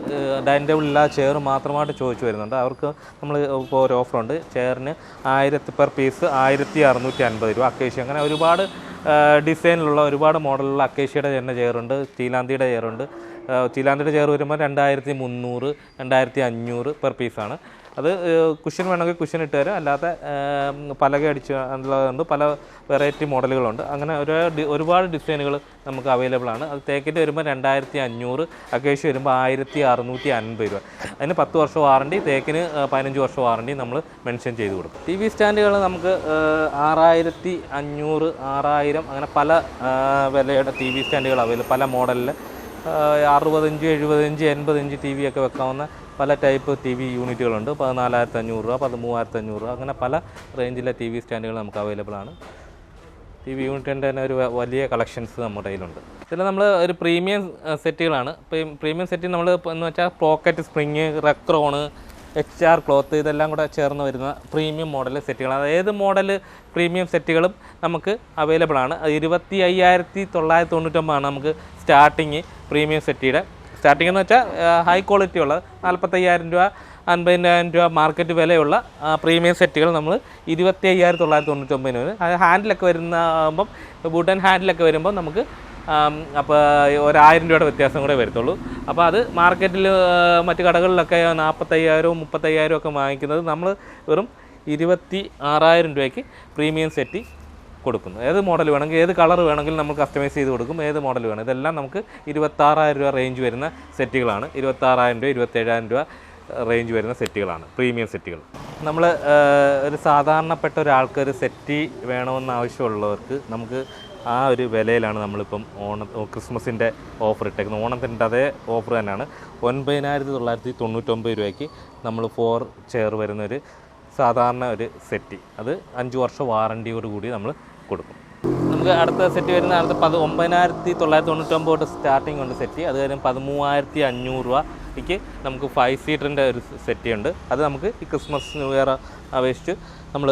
ഡൈനിങ് ടേബിൾ ഇല്ലാതെ ചെയർ മാത്രമായിട്ട് ചോദിച്ചു വരുന്നുണ്ട്. അവർക്ക് നമ്മൾ ഇപ്പോൾ ഒരു ഓഫറുണ്ട് ചെയറിന് ആയിരത്തി പെർ പീസ് ആയിരത്തി അറുന്നൂറ്റി അൻപത് രൂപ അക്കേഷ്യ. അങ്ങനെ ഒരുപാട് ഡിസൈനിലുള്ള ഒരുപാട് മോഡലുള്ള അക്കേഷ്യയുടെ തന്നെ ചെയറുണ്ട് ചീലാന്തിയുടെ ചെയറുണ്ട് ചീലാന്തിയുടെ ചെയർ വരുമ്പോൾ രണ്ടായിരത്തി മുന്നൂറ് രണ്ടായിരത്തി അഞ്ഞൂറ് പെർ പീസാണ് അത് കുഷ്യൻ വേണമെങ്കിൽ കുഷ്യൻ ഇട്ട് തരാം. അല്ലാതെ പലക അടിച്ച് ഉള്ളതുണ്ട് പല വെറൈറ്റി മോഡലുകളുണ്ട്. അങ്ങനെ ഒരു ഒരുപാട് ഡിസൈനുകൾ നമുക്ക് അവൈലബിൾ ആണ്. അത് തേക്കിന്റെ വരുമ്പോൾ രണ്ടായിരത്തി അഞ്ഞൂറ് അക്കേഷ്യ വരുമ്പോൾ ആയിരത്തി അറുന്നൂറ്റി അൻപത് രൂപ. അതിന് പത്ത് വർഷം വാറണ്ടി തേക്കിന് പതിനഞ്ച് വർഷം വാറണ്ടി നമ്മൾ മെൻഷൻ ചെയ്ത് കൊടുക്കും. ടി വി സ്റ്റാൻഡുകൾ നമുക്ക് ആറായിരത്തി അഞ്ഞൂറ് ആറായിരം അങ്ങനെ പല വിലയുടെ ടി വി സ്റ്റാൻഡുകൾ അവൈലബിൾ പല മോഡലിൽ അറുപതഞ്ച് ഇഞ്ച് എഴുപത് ഇഞ്ച് എൺപത് ടി വി ഒക്കെ വെക്കാവുന്ന പല ടൈപ്പ് ടി വി യൂണിറ്റുകളുണ്ട്. പതിനാലായിരത്തി അഞ്ഞൂറ് രൂപ പതിമൂവായിരത്തി അഞ്ഞൂറ് രൂപ അങ്ങനെ പല റേഞ്ചിലെ ടി വി സ്റ്റാൻഡുകൾ നമുക്ക് അവൈലബിൾ ആണ്. ടി വി യൂണിറ്റിന്റെ തന്നെ ഒരു വലിയ കളക്ഷൻസ് നമ്മുടെ കയ്യിലുണ്ട്. ഇതിൽ നമ്മൾ ഒരു പ്രീമിയം സെറ്റുകളാണ്. പ്രീമിയം സെറ്റ് നമ്മൾ എന്ന് വെച്ചാൽ pocket spring Recron H R cloth ഇതെല്ലാം കൂടെ ചേർന്ന് വരുന്ന പ്രീമിയം മോഡൽ സെറ്റുകളാണ് ഏത് മോഡൽ പ്രീമിയം സെറ്റുകളും നമുക്ക് അവൈലബിൾ ആണ്. ഇരുപത്തി അയ്യായിരത്തി തൊള്ളായിരത്തി തൊണ്ണൂറ്റൊമ്പതാണ് നമുക്ക് സ്റ്റാർട്ടിങ് പ്രീമിയം സെറ്റിയുടെ സ്റ്റാർട്ടിംഗ് എന്ന് വെച്ചാൽ ഹൈ ക്വാളിറ്റി ഉള്ള നാൽപ്പത്തയ്യായിരം രൂപ അൻപതിനായിരം രൂപ മാർക്കറ്റ് വിലയുള്ള പ്രീമിയം സെറ്റുകൾ നമ്മൾ ഇരുപത്തി അയ്യായിരത്തി തൊള്ളായിരത്തി തൊണ്ണൂറ്റൊമ്പതിന് വരും. അത് ഹാൻഡിലൊക്കെ വരുന്ന ആകുമ്പം വുഡൻ ഹാൻഡിലൊക്കെ വരുമ്പോൾ നമുക്ക് അപ്പോൾ ഒരായിരം രൂപയുടെ വ്യത്യാസം കൂടെ വരത്തുള്ളൂ. അപ്പോൾ അത് മാർക്കറ്റിൽ മറ്റ് കടകളിലൊക്കെ നാൽപ്പത്തയ്യായിരവും മുപ്പത്തയ്യായിരവും ഒക്കെ വാങ്ങിക്കുന്നത് നമ്മൾ വെറും ഇരുപത്തി ആറായിരം രൂപയ്ക്ക് പ്രീമിയം സെറ്റ് കൊടുക്കുന്നു. ഏത് മോഡൽ വേണമെങ്കിൽ ഏത് കളർ വേണമെങ്കിലും നമ്മൾ കസ്റ്റമൈസ് ചെയ്ത് കൊടുക്കും. ഏത് മോഡൽ വേണം. ഇതെല്ലാം നമുക്ക് ഇരുപത്താറായിരം രൂപ റേഞ്ച് വരുന്ന സെറ്റുകളാണ് ഇരുപത്താറായിരം രൂപ ഇരുപത്തേഴായിരം രൂപ റേഞ്ച് വരുന്ന സെറ്റുകളാണ് പ്രീമിയം സെറ്റുകൾ നമ്മൾ ഒരു സാധാരണപ്പെട്ട ഒരാൾക്ക് ഒരു സെറ്റി വേണമെന്ന് ആവശ്യമുള്ളവർക്ക് നമുക്ക് ആ ഒരു വിലയിലാണ് നമ്മളിപ്പം ഓണ ക്രിസ്മസിന്റെ ഓഫർ ഇട്ടേക്കുന്നത്. ഓണത്തിന്റെ അതേ ഓഫർ തന്നെയാണ്. ഒൻപതിനായിരത്തി തൊള്ളായിരത്തി തൊണ്ണൂറ്റൊമ്പത് രൂപയ്ക്ക് നമ്മൾ ഫോർ ചെയർ വരുന്നൊരു സാധാരണ ഒരു സെറ്റി അത് അഞ്ച് വർഷം വാറണ്ടിയോട് കൂടി നമ്മൾ കൊടുക്കും. നമുക്ക് അടുത്ത സെറ്റ് വരുന്ന അടുത്ത പത് ഒമ്പതിനായിരത്തി തൊള്ളായിരത്തി തൊണ്ണൂറ്റൊമ്പത് തൊട്ട് സ്റ്റാർട്ടിംഗ് ഉണ്ട് സെറ്റ് അത് കഴിഞ്ഞ് പതിമൂവായിരത്തി അഞ്ഞൂറ് രൂപയ്ക്ക് നമുക്ക് ഫൈവ് സീറ്ററിന്റെ ഒരു സെറ്റ് ഉണ്ട്. അത് നമുക്ക് ഈ ക്രിസ്മസ് ന്യൂ ഇയർ അപേക്ഷിച്ച് നമ്മൾ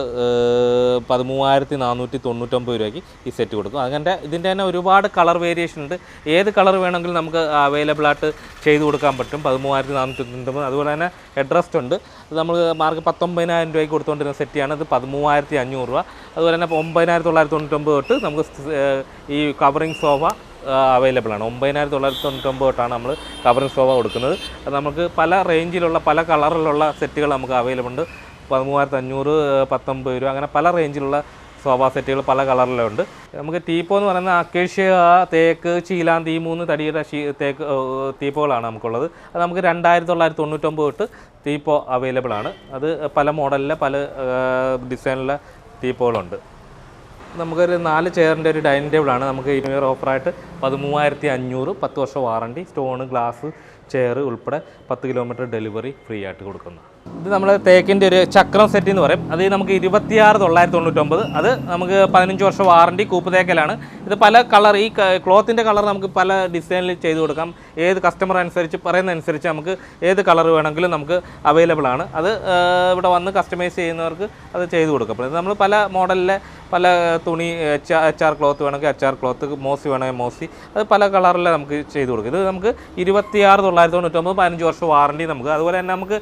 പതിമൂവായിരത്തി നാനൂറ്റി തൊണ്ണൂറ്റൊമ്പത് രൂപയ്ക്ക് ഈ സെറ്റ് കൊടുക്കും. അങ്ങനെ ഇതിന്റെ തന്നെ ഒരുപാട് കളർ വേരിയേഷൻ ഉണ്ട്. ഏത് കളർ വേണമെങ്കിലും നമുക്ക് അവൈലബിൾ ആയിട്ട് ചെയ്ത് കൊടുക്കാൻ പറ്റും. പതിമൂവായിരത്തി നാനൂറ്റി തൊണ്ണൂറ്റൊമ്പത് അതുപോലെ തന്നെ ഹെഡ്രസ്റ്റ് ഉണ്ട്. അത് നമ്മൾ മാർക്ക് പത്തൊമ്പതിനായിരം രൂപയ്ക്ക് കൊടുത്തുകൊണ്ടിരുന്ന സെറ്റിയാണ് ഇത് പതിമൂവായിരത്തി അഞ്ഞൂറ് രൂപ. അതുപോലെ തന്നെ ഒമ്പതിനായിരത്തി തൊള്ളായിരത്തി തൊണ്ണൂറ്റൊമ്പത് തൊട്ട് നമുക്ക് ഈ കവറിങ് സോഫ അവൈലബിൾ ആണ്. ഒമ്പതിനായിരത്തി തൊള്ളായിരത്തി തൊണ്ണൂറ്റൊമ്പത് തൊട്ടാണ് നമ്മൾ കവറിങ് സോഫ കൊടുക്കുന്നത്. അത് നമുക്ക് പല റേഞ്ചിലുള്ള പല കളറിലുള്ള സെറ്റുകൾ നമുക്ക് അവൈലബിൾ ഉണ്ട്. പതിമൂവായിരത്തി അഞ്ഞൂറ് പത്തൊമ്പത് രൂപ അങ്ങനെ പല റേഞ്ചിലുള്ള സോഫ സെറ്റുകൾ പല കളറിലുണ്ട് നമുക്ക് ടീപ്പോ എന്ന് പറയുന്ന അക്കേഷ്യ തേക്ക് ചീലാന്തി ഈ മൂന്ന് തടിയുടെ ഷീ തേക്ക് തീപ്പോകളാണ് നമുക്കുള്ളത്. അത് നമുക്ക് രണ്ടായിരത്തി തൊള്ളായിരത്തി തൊണ്ണൂറ്റൊമ്പത് തൊട്ട് ടീപ്പോ അവൈലബിൾ ആണ്. അത് പല മോഡലിലെ പല ഡിസൈനിലെ ടീപ്പോകളുണ്ട്. നമുക്കൊരു നാല് ചെയറിന്റെ ഒരു ഡൈനിങ് ടേബിളാണ് നമുക്ക് ഇരുന്നൂർ ഓഫറായിട്ട് പതിമൂവായിരത്തി അഞ്ഞൂറ് പത്ത് വർഷം വാറണ്ടി സ്റ്റോണ് ഗ്ലാസ് ചെയർ ഉൾപ്പെടെ പത്ത് കിലോമീറ്റർ ഡെലിവറി ഫ്രീ ആയിട്ട് കൊടുക്കുന്നു. ഇത് നമ്മൾ തേക്കിന്റെ ഒരു ചക്രം സെറ്റ് എന്ന് പറയും. അത് നമുക്ക് ഇരുപത്തിയാറ് തൊള്ളായിരത്തി തൊണ്ണൂറ്റൊമ്പത്. അത് നമുക്ക് പതിനഞ്ച് വർഷം വാറണ്ടി കൂപ്പ് തേക്കലാണ്. ഇത് പല കളർ ഈ ക്ലോത്തിന്റെ കളർ നമുക്ക് പല ഡിസൈനിൽ ചെയ്ത് കൊടുക്കാം. ഏത് കസ്റ്റമർ അനുസരിച്ച് പറയുന്ന അനുസരിച്ച് നമുക്ക് ഏത് കളർ വേണമെങ്കിലും നമുക്ക് അവൈലബിൾ ആണ്. അത് ഇവിടെ വന്ന് കസ്റ്റമൈസ് ചെയ്യുന്നവർക്ക് അത് ചെയ്ത് കൊടുക്കും. ഇത് നമ്മൾ പല മോഡലിലെ പല തുണി എച്ച് ആർ ക്ലോത്ത് വേണമെങ്കിൽ എച്ച് ആർ ക്ലോത്ത് മോസി വേണമെങ്കിൽ മോസി അത് പല കളറിൽ നമുക്ക് ചെയ്ത് കൊടുക്കും. ഇത് നമുക്ക് ഇരുപത്തിയാറ് തൊള്ളായിരത്തി തൊണ്ണൂറ്റൊമ്പത് പതിനഞ്ച് വർഷം വാറണ്ടി നമുക്ക്. അതുപോലെ തന്നെ നമുക്ക്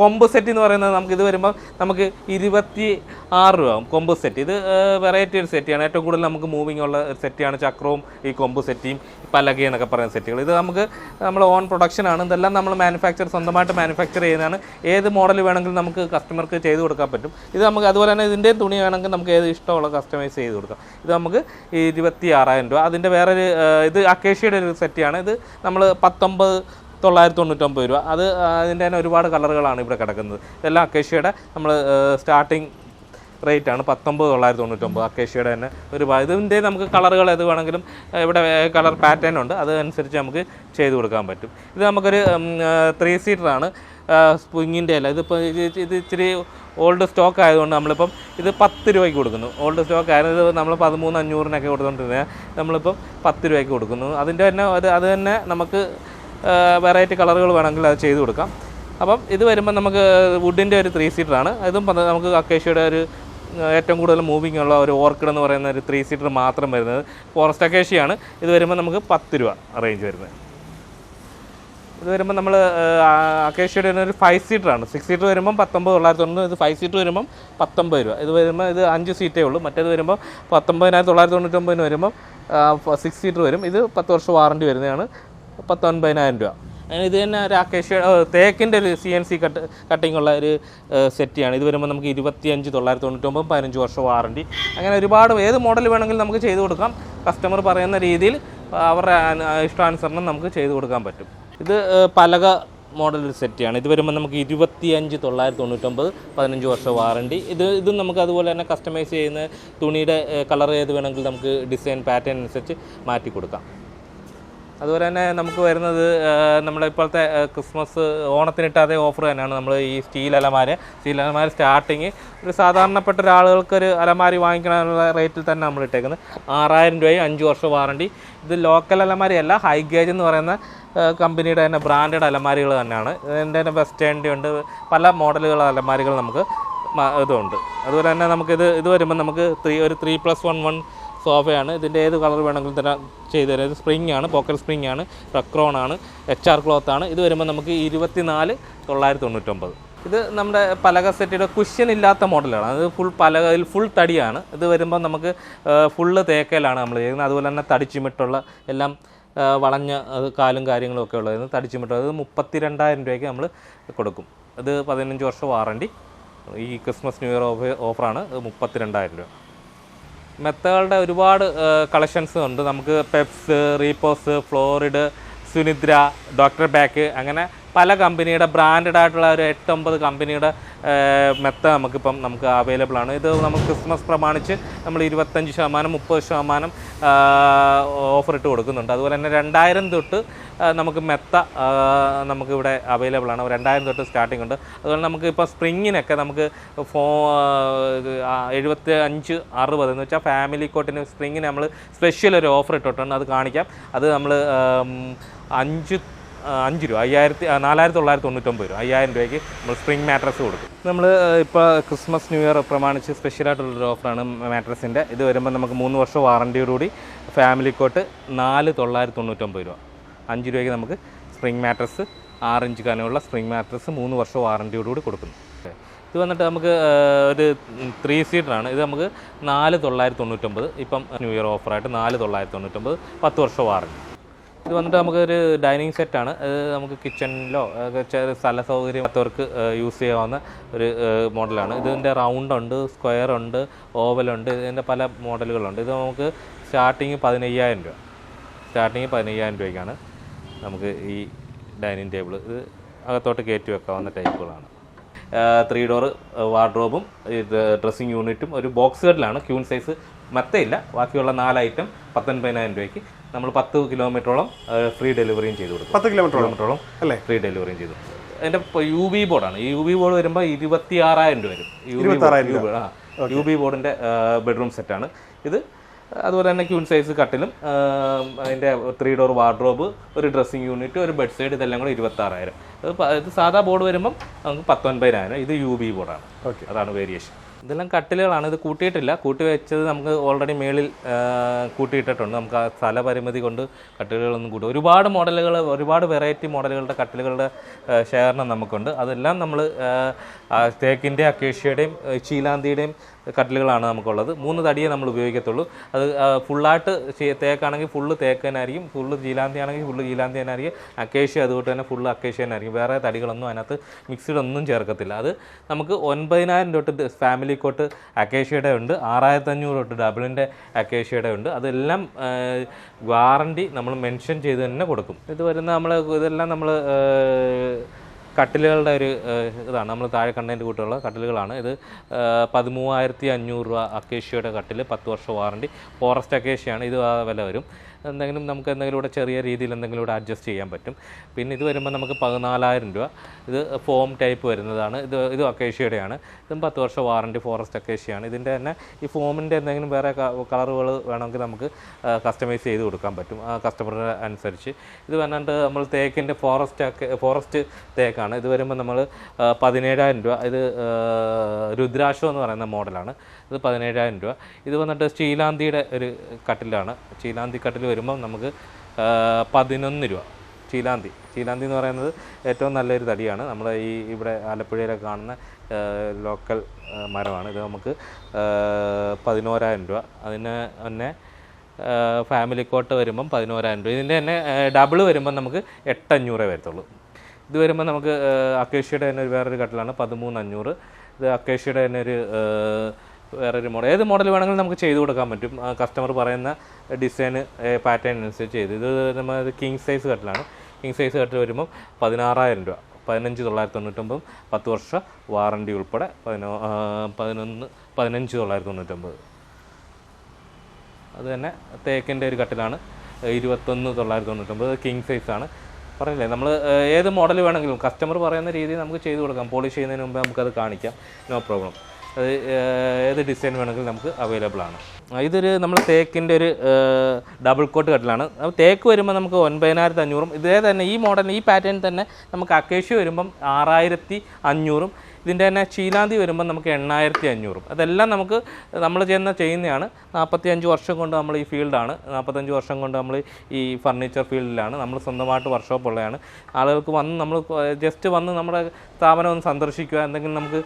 കൊമ്പ് സെറ്റ് എന്ന് പറയുന്നത് നമുക്ക് ഇത് വരുമ്പോൾ നമുക്ക് ഇരുപത്തി ആറ് രൂപ ആവും കൊമ്പ് സെറ്റ്. ഇത് വെറൈറ്റി ഒരു സെറ്റിയാണ് ഏറ്റവും കൂടുതൽ നമുക്ക് മൂവിങ് ഉള്ള ഒരു സെറ്റിയാണ് ചക്രവും ഈ കൊമ്പ് സെറ്റിയും പലക എന്നൊക്കെ പറയുന്ന സെറ്റുകൾ ഇത് നമുക്ക് നമ്മൾ ഓൺ പ്രൊഡക്ഷൻ ആണ്. ഇതെല്ലാം നമ്മൾ മാനുഫാക്ചർ സ്വന്തമായിട്ട് മാനുഫാക്ചർ ചെയ്യുന്നതാണ്. ഏത് മോഡൽ വേണമെങ്കിലും നമുക്ക് കസ്റ്റമർക്ക് ചെയ്ത് കൊടുക്കാൻ പറ്റും. ഇത് നമുക്ക് അതുപോലെ തന്നെ ഇതിന്റെ തുണി വേണമെങ്കിൽ നമുക്ക് ഏത് ഇഷ്ടമുള്ള കസ്റ്റമൈസ് ചെയ്ത് കൊടുക്കാം. ഇത് നമുക്ക് ഇരുപത്തി ആറായിരം രൂപ. അതിന്റെ വേറൊരു ഇത് അക്കേഷ്യയുടെ ഒരു സെറ്റിയാണ് ഇത് നമ്മൾ പത്തൊമ്പത് തൊള്ളായിരത്തി തൊണ്ണൂറ്റൊമ്പത് രൂപ. അത് അതിന്റെ തന്നെ ഒരുപാട് കളറുകളാണ് ഇവിടെ കിടക്കുന്നത്. ഇതെല്ലാം അക്കേഷ്യയുടെ നമ്മൾ സ്റ്റാർട്ടിങ് റേറ്റ് ആണ്. പത്തൊമ്പത് തൊള്ളായിരത്തി തൊണ്ണൂറ്റൊമ്പത് അക്കേഷ്യയുടെ തന്നെ ഒരു ഇതിന്റെ നമുക്ക് കളറുകൾ ഏത് വേണമെങ്കിലും ഇവിടെ കളർ പാറ്റേൺ ഉണ്ട്. അതനുസരിച്ച് നമുക്ക് ചെയ്ത് കൊടുക്കാൻ പറ്റും. ഇത് നമുക്കൊരു ത്രീ സീറ്ററാണ് സ്പ്രിങ്ങിന്റെ അല്ല. ഇതിപ്പോൾ ഇത് ഇച്ചിരി ഓൾഡ് സ്റ്റോക്ക് ആയതുകൊണ്ട് നമ്മളിപ്പം ഇത് പത്ത് രൂപയ്ക്ക് കൊടുക്കുന്നു. ഓൾഡ് സ്റ്റോക്ക് ഇത് നമ്മൾ പതിമൂന്ന് അഞ്ഞൂറിനൊക്കെ കൊടുത്തുകൊണ്ടിരുന്നത് നമ്മളിപ്പം പത്ത് രൂപയ്ക്ക് കൊടുക്കുന്നു. അതിന്റെ തന്നെ അത് അത് തന്നെ നമുക്ക് വെറൈറ്റി കളറുകൾ വേണമെങ്കിൽ അത് ചെയ്ത് കൊടുക്കാം. അപ്പം ഇത് വരുമ്പോൾ നമുക്ക് വുഡിന്റെ ഒരു ത്രീ സീറ്ററാണ് പന്ത- നമുക്ക് അക്കേഷ്യയുടെ ഒരു ഏറ്റവും കൂടുതൽ മൂവിങ് ഉള്ള ഒരു ഓർക്കിഡ് എന്ന് പറയുന്ന ഒരു ത്രീ സീറ്റർ മാത്രം വരുന്നത്. ഫോറസ്റ്റ് അക്കേഷ്യയാണ് ഇത് വരുമ്പോൾ നമുക്ക് പത്ത് രൂപ റേഞ്ച് വരുന്നത്. ഇത് വരുമ്പോൾ നമ്മൾ അക്കേഷ്യയുടെ ഒരു ഫൈവ് ആണ്. സിക്സ് സീറ്റർ വരുമ്പോൾ പത്തൊമ്പത് തൊള്ളായിരത്തി തൊണ്ണൂറ് ഇത് ഫൈവ് സീറ്റർ വരുമ്പം പത്തൊമ്പത് രൂപ. ഇത് വരുമ്പോൾ ഇത് അഞ്ച് സീറ്റേ ഉള്ളൂ. മറ്റേത് വരുമ്പോൾ പത്തൊമ്പതിനായിരത്തി തൊള്ളായിരത്തി തൊണ്ണൂറ്റൊമ്പതിന് വരുമ്പോൾ സിക്സ് സീറ്റർ വരും. ഇത് പത്ത് വർഷം വാറണ്ടി വരുന്നതാണ്. പത്തൊൻപതിനായിരം രൂപ. അങ്ങനെ ഇത് തന്നെ ഒരു അക്കേഷ്യ തേക്കിന്റെ ഒരു C N C cut cutting ഉള്ള ഒരു സെറ്റിയാണ് ഇത് വരുമ്പോൾ നമുക്ക് ഇരുപത്തിയഞ്ച് തൊള്ളായിരത്തി തൊണ്ണൂറ്റൊമ്പത് പതിനഞ്ച് വർഷം വാറണ്ടി അങ്ങനെ ഒരുപാട് ഏത് മോഡൽ വേണമെങ്കിലും നമുക്ക് ചെയ്തു കൊടുക്കാം. കസ്റ്റമർ പറയുന്ന രീതിയിൽ അവരുടെ ഇഷ്ടാനുസരണം നമുക്ക് ചെയ്തു കൊടുക്കാൻ പറ്റും. ഇത് പലക മോഡൽ ഒരു സെറ്റിയാണ് ഇത് വരുമ്പോൾ നമുക്ക് ഇരുപത്തിയഞ്ച് തൊള്ളായിരത്തി തൊണ്ണൂറ്റൊമ്പത് പതിനഞ്ച് വർഷം വാറണ്ടി ഇത് ഇതും നമുക്ക് അതുപോലെ തന്നെ കസ്റ്റമൈസ് ചെയ്യുന്ന തുണിയുടെ കളർ ഏത് വേണമെങ്കിൽ നമുക്ക് ഡിസൈൻ പാറ്റേൺ അനുസരിച്ച് മാറ്റി കൊടുക്കാം. അതുപോലെ തന്നെ നമുക്ക് വരുന്നത് നമ്മുടെ ഇപ്പോഴത്തെ ക്രിസ്മസ് ഓണത്തിനിട്ട് അതേ ഓഫർ തന്നെയാണ് നമ്മൾ ഈ സ്റ്റീൽ അലമാര. സ്റ്റീൽ അലമാര സ്റ്റാർട്ടിങ് ഒരു സാധാരണപ്പെട്ട ഒരാളുകൾക്ക് ഒരു അലമാരി വാങ്ങിക്കാനുള്ള റേറ്റിൽ തന്നെ നമ്മൾ ഇട്ടേക്കുന്നത്. ആറായിരം രൂപയും അഞ്ച് വർഷം വാറണ്ടി ഇത് ലോക്കൽ അലമാരിയല്ല ഹൈ ഗേജ് എന്ന് പറയുന്ന കമ്പനിയുടെ തന്നെ ബ്രാൻഡഡ് അലമാരികൾ തന്നെയാണ്. ഇതിന്റെ തന്നെ വെസ്റ്റേണിന്റെ ഉണ്ട്. പല മോഡലുകൾ അലമാരികൾ നമുക്ക് ഇതുണ്ട്. അതുപോലെ തന്നെ നമുക്കിത് ഇത് വരുമ്പോൾ നമുക്ക് ത്രീ ഒരു ത്രീ പ്ലസ് വൺ വൺ സോഫയാണ് ഇതിന്റെ ഏത് കളർ വേണമെങ്കിലും തന്നെ ചെയ്തു തരാം. ഇത് സ്പ്രിംഗ് ആണ് പോക്കറ്റ് സ്പ്രിംഗ് ആണ് റക്രോൺ ആണ് എച്ച് ആർ ക്ലോത്ത് ആണ്. ഇത് വരുമ്പോൾ നമുക്ക് ഇരുപത്തി നാല് തൊള്ളായിരത്തി തൊണ്ണൂറ്റൊമ്പത് ഇത് നമ്മുടെ പലക സെറ്റിയുടെ കുഷ്യൻ ഇല്ലാത്ത മോഡലാണ്. അത് ഫുൾ പലകയിൽ ഫുൾ തടിയാണ്. ഇത് വരുമ്പോൾ നമുക്ക് ഫുള്ള് തേക്കയിലാണ് നമ്മൾ ചെയ്യുന്നത്. അതുപോലെ തന്നെ തടിച്ചുമിട്ടുള്ള എല്ലാം വളഞ്ഞ കാലും കാര്യങ്ങളും ഒക്കെ ഉള്ളത് മുട്ട അത് മുപ്പത്തി രണ്ടായിരം രൂപയ്ക്ക് നമ്മൾ കൊടുക്കും. അത് പതിനഞ്ച് വർഷം വാറണ്ടി. ഈ ക്രിസ്മസ് ന്യൂ ഇയർ ഓഫ് ഓഫറാണ്. മുപ്പത്തി രണ്ടായിരം രൂപ. മെത്തകളുടെ ഒരുപാട് കളക്ഷൻസ് ഉണ്ട്. നമുക്ക് പെപ്സ് റീപോസ് ഫ്ലോറിഡ് സുനിദ്ര ഡോക്ടർ ബാക്ക് അങ്ങനെ പല കമ്പനിയുടെ ബ്രാൻഡഡ് ആയിട്ടുള്ള ഒരു എട്ടൊമ്പത് കമ്പനിയുടെ മെത്ത നമുക്കിപ്പം നമുക്ക് അവൈലബിൾ ആണ്. ഇത് നമുക്ക് ക്രിസ്മസ് പ്രമാണിച്ച് നമ്മൾ ഇരുപത്തഞ്ച് ശതമാനം മുപ്പത് ശതമാനം ഓഫർ ഇട്ട് കൊടുക്കുന്നുണ്ട്. അതുപോലെ തന്നെ രണ്ടായിരം തൊട്ട് നമുക്ക് മെത്ത നമുക്കിവിടെ അവൈലബിൾ ആണ്. രണ്ടായിരം തൊട്ട് സ്റ്റാർട്ടിംഗ് ഉണ്ട്. അതുപോലെ നമുക്ക് ഇപ്പോൾ സ്പ്രിങ്ങിനൊക്കെ നമുക്ക് ഫോ എഴുപത്തി അഞ്ച് അറുപത് എന്ന് വെച്ചാൽ ഫാമിലി കോട്ടിന് സ്പ്രിങ്ങിന് നമ്മൾ സ്പെഷ്യൽ ഒരു ഓഫർ ഇട്ടിട്ടുണ്ട്. അത് കാണിക്കാം. അത് നമ്മൾ അഞ്ച് അഞ്ച് രൂപ അയ്യായിരത്തി നാലായിരത്തി തൊള്ളായിരത്തി തൊണ്ണൂറ്റൊമ്പത് രൂപ അയ്യായിരം രൂപയ്ക്ക് നമ്മൾ സ്പ്രിംഗ് മാട്രസ് കൊടുക്കും. നമ്മൾ ഇപ്പോൾ ക്രിസ്മസ് ന്യൂ ഇയർ പ്രമാണിച്ച് സ്പെഷ്യലായിട്ടുള്ളൊരു ഓഫറാണ് മാട്രസിന്റെ ഇത് വരുമ്പോൾ നമുക്ക് മൂന്ന് വർഷം വാറണ്ടിയോടുകൂടി ഫാമിലി കോട്ട് നാല് തൊള്ളായിരത്തി തൊണ്ണൂറ്റൊമ്പത് രൂപ. അഞ്ച് രൂപയ്ക്ക് നമുക്ക് സ്പ്രിംഗ് മാട്രസ് ആറിഞ്ച് കനമുള്ള സ്പ്രിംഗ് മാട്രസ് മൂന്ന് വർഷം വാറണ്ടിയോടുകൂടി കൊടുക്കുന്നു. ഇത് വന്നിട്ട് നമുക്ക് ഒരു ത്രീ സീറ്ററാണ് ഇത് നമുക്ക് നാല് തൊള്ളായിരത്തി തൊണ്ണൂറ്റൊമ്പത് ഇപ്പം ന്യൂ ഇയർ ഓഫറായിട്ട് നാല് തൊള്ളായിരത്തി തൊണ്ണൂറ്റൊമ്പത് പത്ത് വർഷം വാറണ്ടി ഇത് വന്നിട്ട് നമുക്കൊരു ഡൈനിങ് സെറ്റാണ് ഇത് നമുക്ക് കിച്ചണിലോ സ്ഥല സൗകര്യമാത്തവർക്ക് യൂസ് ചെയ്യാവുന്ന ഒരു മോഡലാണ് ഇതിന്റെ റൗണ്ട് ഉണ്ട് സ്ക്വയർ ഉണ്ട് ഓവലുണ്ട് ഇതിന്റെ പല മോഡലുകളുണ്ട് ഇത് നമുക്ക് സ്റ്റാർട്ടിങ് പതിനയ്യായിരം രൂപ. സ്റ്റാർട്ടിങ് പതിനയ്യായിരം രൂപയ്ക്കാണ് നമുക്ക് ഈ ഡൈനിങ് ടേബിൾ ഇത് അകത്തോട്ട് കയറ്റി വെക്കാവുന്ന ടൈപ്പുകളാണ് ത്രീ ഡോർ വാർഡ്രോബും ഇത് ഡ്രസ്സിങ് യൂണിറ്റും ഒരു ബോക്സ് കട്ടിലാണ് ക്യൂൺ സൈസ് മെത്തയില്ല. ബാക്കിയുള്ള നാല് ഐറ്റം പത്തൊൻപതിനായിരം രൂപയ്ക്ക് നമ്മൾ പത്ത് കിലോമീറ്ററോളം ഫ്രീ ഡെലിവറിയും ചെയ്തു കൊടുക്കും പത്ത് കിലോമീറ്ററോളം. അല്ലേ? ഫ്രീ ഡെലിവറിയും ചെയ്തു. അതിന്റെ യു ബി ബോർഡാണ് യു ബി ബോർഡ് വരുമ്പോൾ ഇരുപത്തി ആറായിരം രൂപ വരും. യു ബി ആ. യു ബി ബോർഡിന്റെ ബെഡ്റൂം സെറ്റാണ് ഇത് അതുപോലെ തന്നെ ക്യൂൺ സൈസ് കട്ടിലും അതിന്റെ ത്രീ ഡോർ വാർഡ്രോബ് ഒരു ഡ്രസ്സിങ് യൂണിറ്റ് ഒരു ബെഡ് സൈഡ് ഇതെല്ലാം കൂടെ ഇരുപത്തി ആറായിരം ഇത് സാധാ ബോർഡ് വരുമ്പം നമുക്ക് പത്തൊൻപതിനായിരം. ഇത് യു ബി ബോർഡാണ് ഓക്കെ. അതാണ് വേരിയേഷൻ ഇതെല്ലാം കട്ടിലുകളാണ്. ഇത് കൂട്ടിയിട്ടില്ല. കൂട്ടി വെച്ചത് നമുക്ക് ഓൾറെഡി മേളിൽ കൂട്ടിയിട്ടിട്ടുണ്ട്. നമുക്ക് ആ സ്ഥല പരിമിതി കൊണ്ട് കട്ടിലുകളൊന്നും കൂട്ടും. ഒരുപാട് മോഡലുകൾ ഒരുപാട് വെറൈറ്റി മോഡലുകളുടെ കട്ടിലുകളുടെ ശേഖരണം നമുക്കുണ്ട്. അതെല്ലാം നമ്മൾ തേക്കിന്റെ അക്കേഷ്യയുടെയും ചീലാന്തിയുടെയും കട്ടിലുകളാണ് നമുക്കുള്ളത്. മൂന്ന് തടിയേ നമ്മൾ ഉപയോഗിക്കത്തുള്ളൂ. അത് ഫുള്ളായിട്ട് തേക്കാണെങ്കിൽ ഫുള്ള് തേക്ക് തന്നെ ആയിരിക്കും ഫുള്ള് ജീലാന്തി ആണെങ്കിൽ ഫുള്ള് ജീലാന്തി തന്നെയായിരിക്കും അക്കേഷ്യ അതുകൊണ്ട് തന്നെ ഫുള്ള് അക്കേഷ്യ തന്നെ ആയിരിക്കും വേറെ തടികളൊന്നും അതിനകത്ത് മിക്സ്ഡ് ഒന്നും ചേർക്കത്തില്ല. അത് നമുക്ക് ഒൻപതിനായിരം തൊട്ട് ഫാമിലി കോട്ട് അക്കേഷ്യയുടെ ഉണ്ട്. ആറായിരത്തി അഞ്ഞൂറ് തൊട്ട് ഡബിളിന്റെ അക്കേഷ്യയുടെ ഉണ്ട്. അതെല്ലാം വാറണ്ടി നമ്മൾ മെൻഷൻ ചെയ്ത് തന്നെ കൊടുക്കും. ഇത് വരുന്ന നമ്മൾ ഇതെല്ലാം നമ്മൾ കട്ടിലുകളുടെ ഒരു ഇതാണ്. നമ്മൾ താഴെ കണ്ടതിന്റെ കൂട്ടുള്ള കട്ടിലുകളാണ്. ഇത് പതിമൂവായിരത്തി അഞ്ഞൂറ് രൂപ അക്കേഷ്യയുടെ കട്ടിൽ പത്ത് വർഷം വാറണ്ടി. ഫോറസ്റ്റ് അക്കേഷ്യയാണ്. ഇത് വില വരും. എന്തെങ്കിലും നമുക്ക് എന്തെങ്കിലും ഇവിടെ ചെറിയ രീതിയിൽ എന്തെങ്കിലും ഇവിടെ അഡ്ജസ്റ്റ് ചെയ്യാൻ പറ്റും. പിന്നെ ഇത് വരുമ്പോൾ നമുക്ക് പതിനാലായിരം രൂപ. ഇത് ഫോം ടൈപ്പ് വരുന്നതാണ്. ഇത് ഇത് അക്കേഷ്യയുടെയാണ് ഇതും പത്ത് വർഷം വാറണ്ടി ഫോറസ്റ്റ് അക്കേഷ്യയാണ് ഇതിന്റെ തന്നെ ഈ ഫോമിന്റെ എന്തെങ്കിലും വേറെ കളറുകൾ വേണമെങ്കിൽ നമുക്ക് കസ്റ്റമൈസ് ചെയ്ത് കൊടുക്കാൻ പറ്റും. ആ കസ്റ്റമറുടെ അനുസരിച്ച്. ഇത് വന്നിട്ട് നമ്മൾ തേക്കിന്റെ ഫോറസ്റ്റ് ഫോറസ്റ്റ് തേക്കാണ്. ഇത് വരുമ്പോൾ നമ്മൾ പതിനേഴായിരം രൂപ. ഇത് രുദ്രാശോ എന്ന് പറയുന്ന മോഡലാണ് ഇത് പതിനേഴായിരം രൂപ. ഇത് വന്നിട്ട് ചീലാന്തിയുടെ ഒരു കട്ടിലാണ്. ചീലാന്തി കട്ടിൽ വരുമ്പം നമുക്ക് പതിനൊന്ന് രൂപ. ചീലാന്തി ചീലാന്തി എന്ന് പറയുന്നത് ഏറ്റവും നല്ലൊരു തടിയാണ്. നമ്മൾ ഈ ഇവിടെ ആലപ്പുഴയിലൊക്കെ കാണുന്ന ലോക്കൽ മരമാണ്. ഇത് നമുക്ക് പതിനോരായിരം രൂപ. അതിന് തന്നെ ഫാമിലി കോട്ട് വരുമ്പം പതിനോരായിരം രൂപ. ഇതിന്റെ തന്നെ ഡബിൾ വരുമ്പം നമുക്ക് എട്ടഞ്ഞൂറേ വരത്തുള്ളൂ. ഇത് വരുമ്പോൾ നമുക്ക് അക്കേഷ്യയുടെ തന്നെ ഒരു വേറൊരു കട്ടിലാണ് പതിമൂന്ന് അഞ്ഞൂറ് ഇത് അക്കേഷ്യയുടെ തന്നെ ഒരു വേറൊരു മോഡൽ ഏത് മോഡൽ വേണമെങ്കിലും നമുക്ക് ചെയ്ത് കൊടുക്കാൻ പറ്റും. കസ്റ്റമർ പറയുന്ന ഡിസൈൻ പാറ്റേൺ അനുസരിച്ച് ചെയ്ത്. ഇത് നമ്മൾ കിങ് സൈസ് കട്ടിലാണ് കിങ് സൈസ് കട്ടിൽ വരുമ്പം പതിനാറായിരം രൂപ. പതിനഞ്ച് തൊള്ളായിരത്തി തൊണ്ണൂറ്റൊമ്പത് പത്ത് വർഷം വാറണ്ടി ഉൾപ്പെടെ പതിനോ പതിനൊന്ന് പതിനഞ്ച് തൊള്ളായിരത്തി തൊണ്ണൂറ്റൊമ്പത് അത് തന്നെ തേക്കിന്റെ ഒരു കട്ടിലാണ്. ഇരുപത്തൊന്ന് തൊള്ളായിരത്തി തൊണ്ണൂറ്റൊമ്പത് കിങ് സൈസാണ് പറഞ്ഞില്ലേ? നമ്മൾ ഏത് മോഡൽ വേണമെങ്കിലും കസ്റ്റമർ പറയുന്ന രീതിയിൽ നമുക്ക് ചെയ്ത് കൊടുക്കാം. പോളിഷ് ചെയ്യുന്നതിന് മുമ്പ് നമുക്കത് കാണിക്കാം. നോ പ്രോബ്ലം അത് ഏത് ഡിസൈൻ വേണമെങ്കിലും നമുക്ക് അവൈലബിൾ ആണ്. ഇതൊരു നമ്മൾ തേക്കിന്റെ ഒരു ഡബിൾ കോട്ട് കട്ടിലാണ്. അപ്പോൾ തേക്ക് വരുമ്പോൾ നമുക്ക് ഒൻപതിനായിരത്തി അഞ്ഞൂറും ഇതേ തന്നെ ഈ മോഡൽ ഈ പാറ്റേൺ തന്നെ നമുക്ക് അക്കേഷ്യ വരുമ്പം ആറായിരത്തി അഞ്ഞൂറും ഇതിന്റെ തന്നെ ചീലാന്തി വരുമ്പോൾ നമുക്ക് എണ്ണായിരത്തി അഞ്ഞൂറും അതെല്ലാം നമുക്ക് നമ്മൾ ചെയ്യുന്ന ചെയ്യുന്നതാണ് നാൽപ്പത്തി അഞ്ച് വർഷം കൊണ്ട് നമ്മൾ ഈ ഫീൽഡാണ്. നാൽപ്പത്തഞ്ച് വർഷം കൊണ്ട് നമ്മൾ ഈ ഫർണിച്ചർ ഫീൽഡിലാണ്. നമ്മൾ സ്വന്തമായിട്ട് വർക്ക്ഷോപ്പ് ഉള്ളതാണ്. ആളുകൾക്ക് വന്ന് നമ്മൾ ജസ്റ്റ് വന്ന് നമ്മുടെ സ്ഥാപനം ഒന്ന് സന്ദർശിക്കുക എന്തെങ്കിലും നമുക്ക്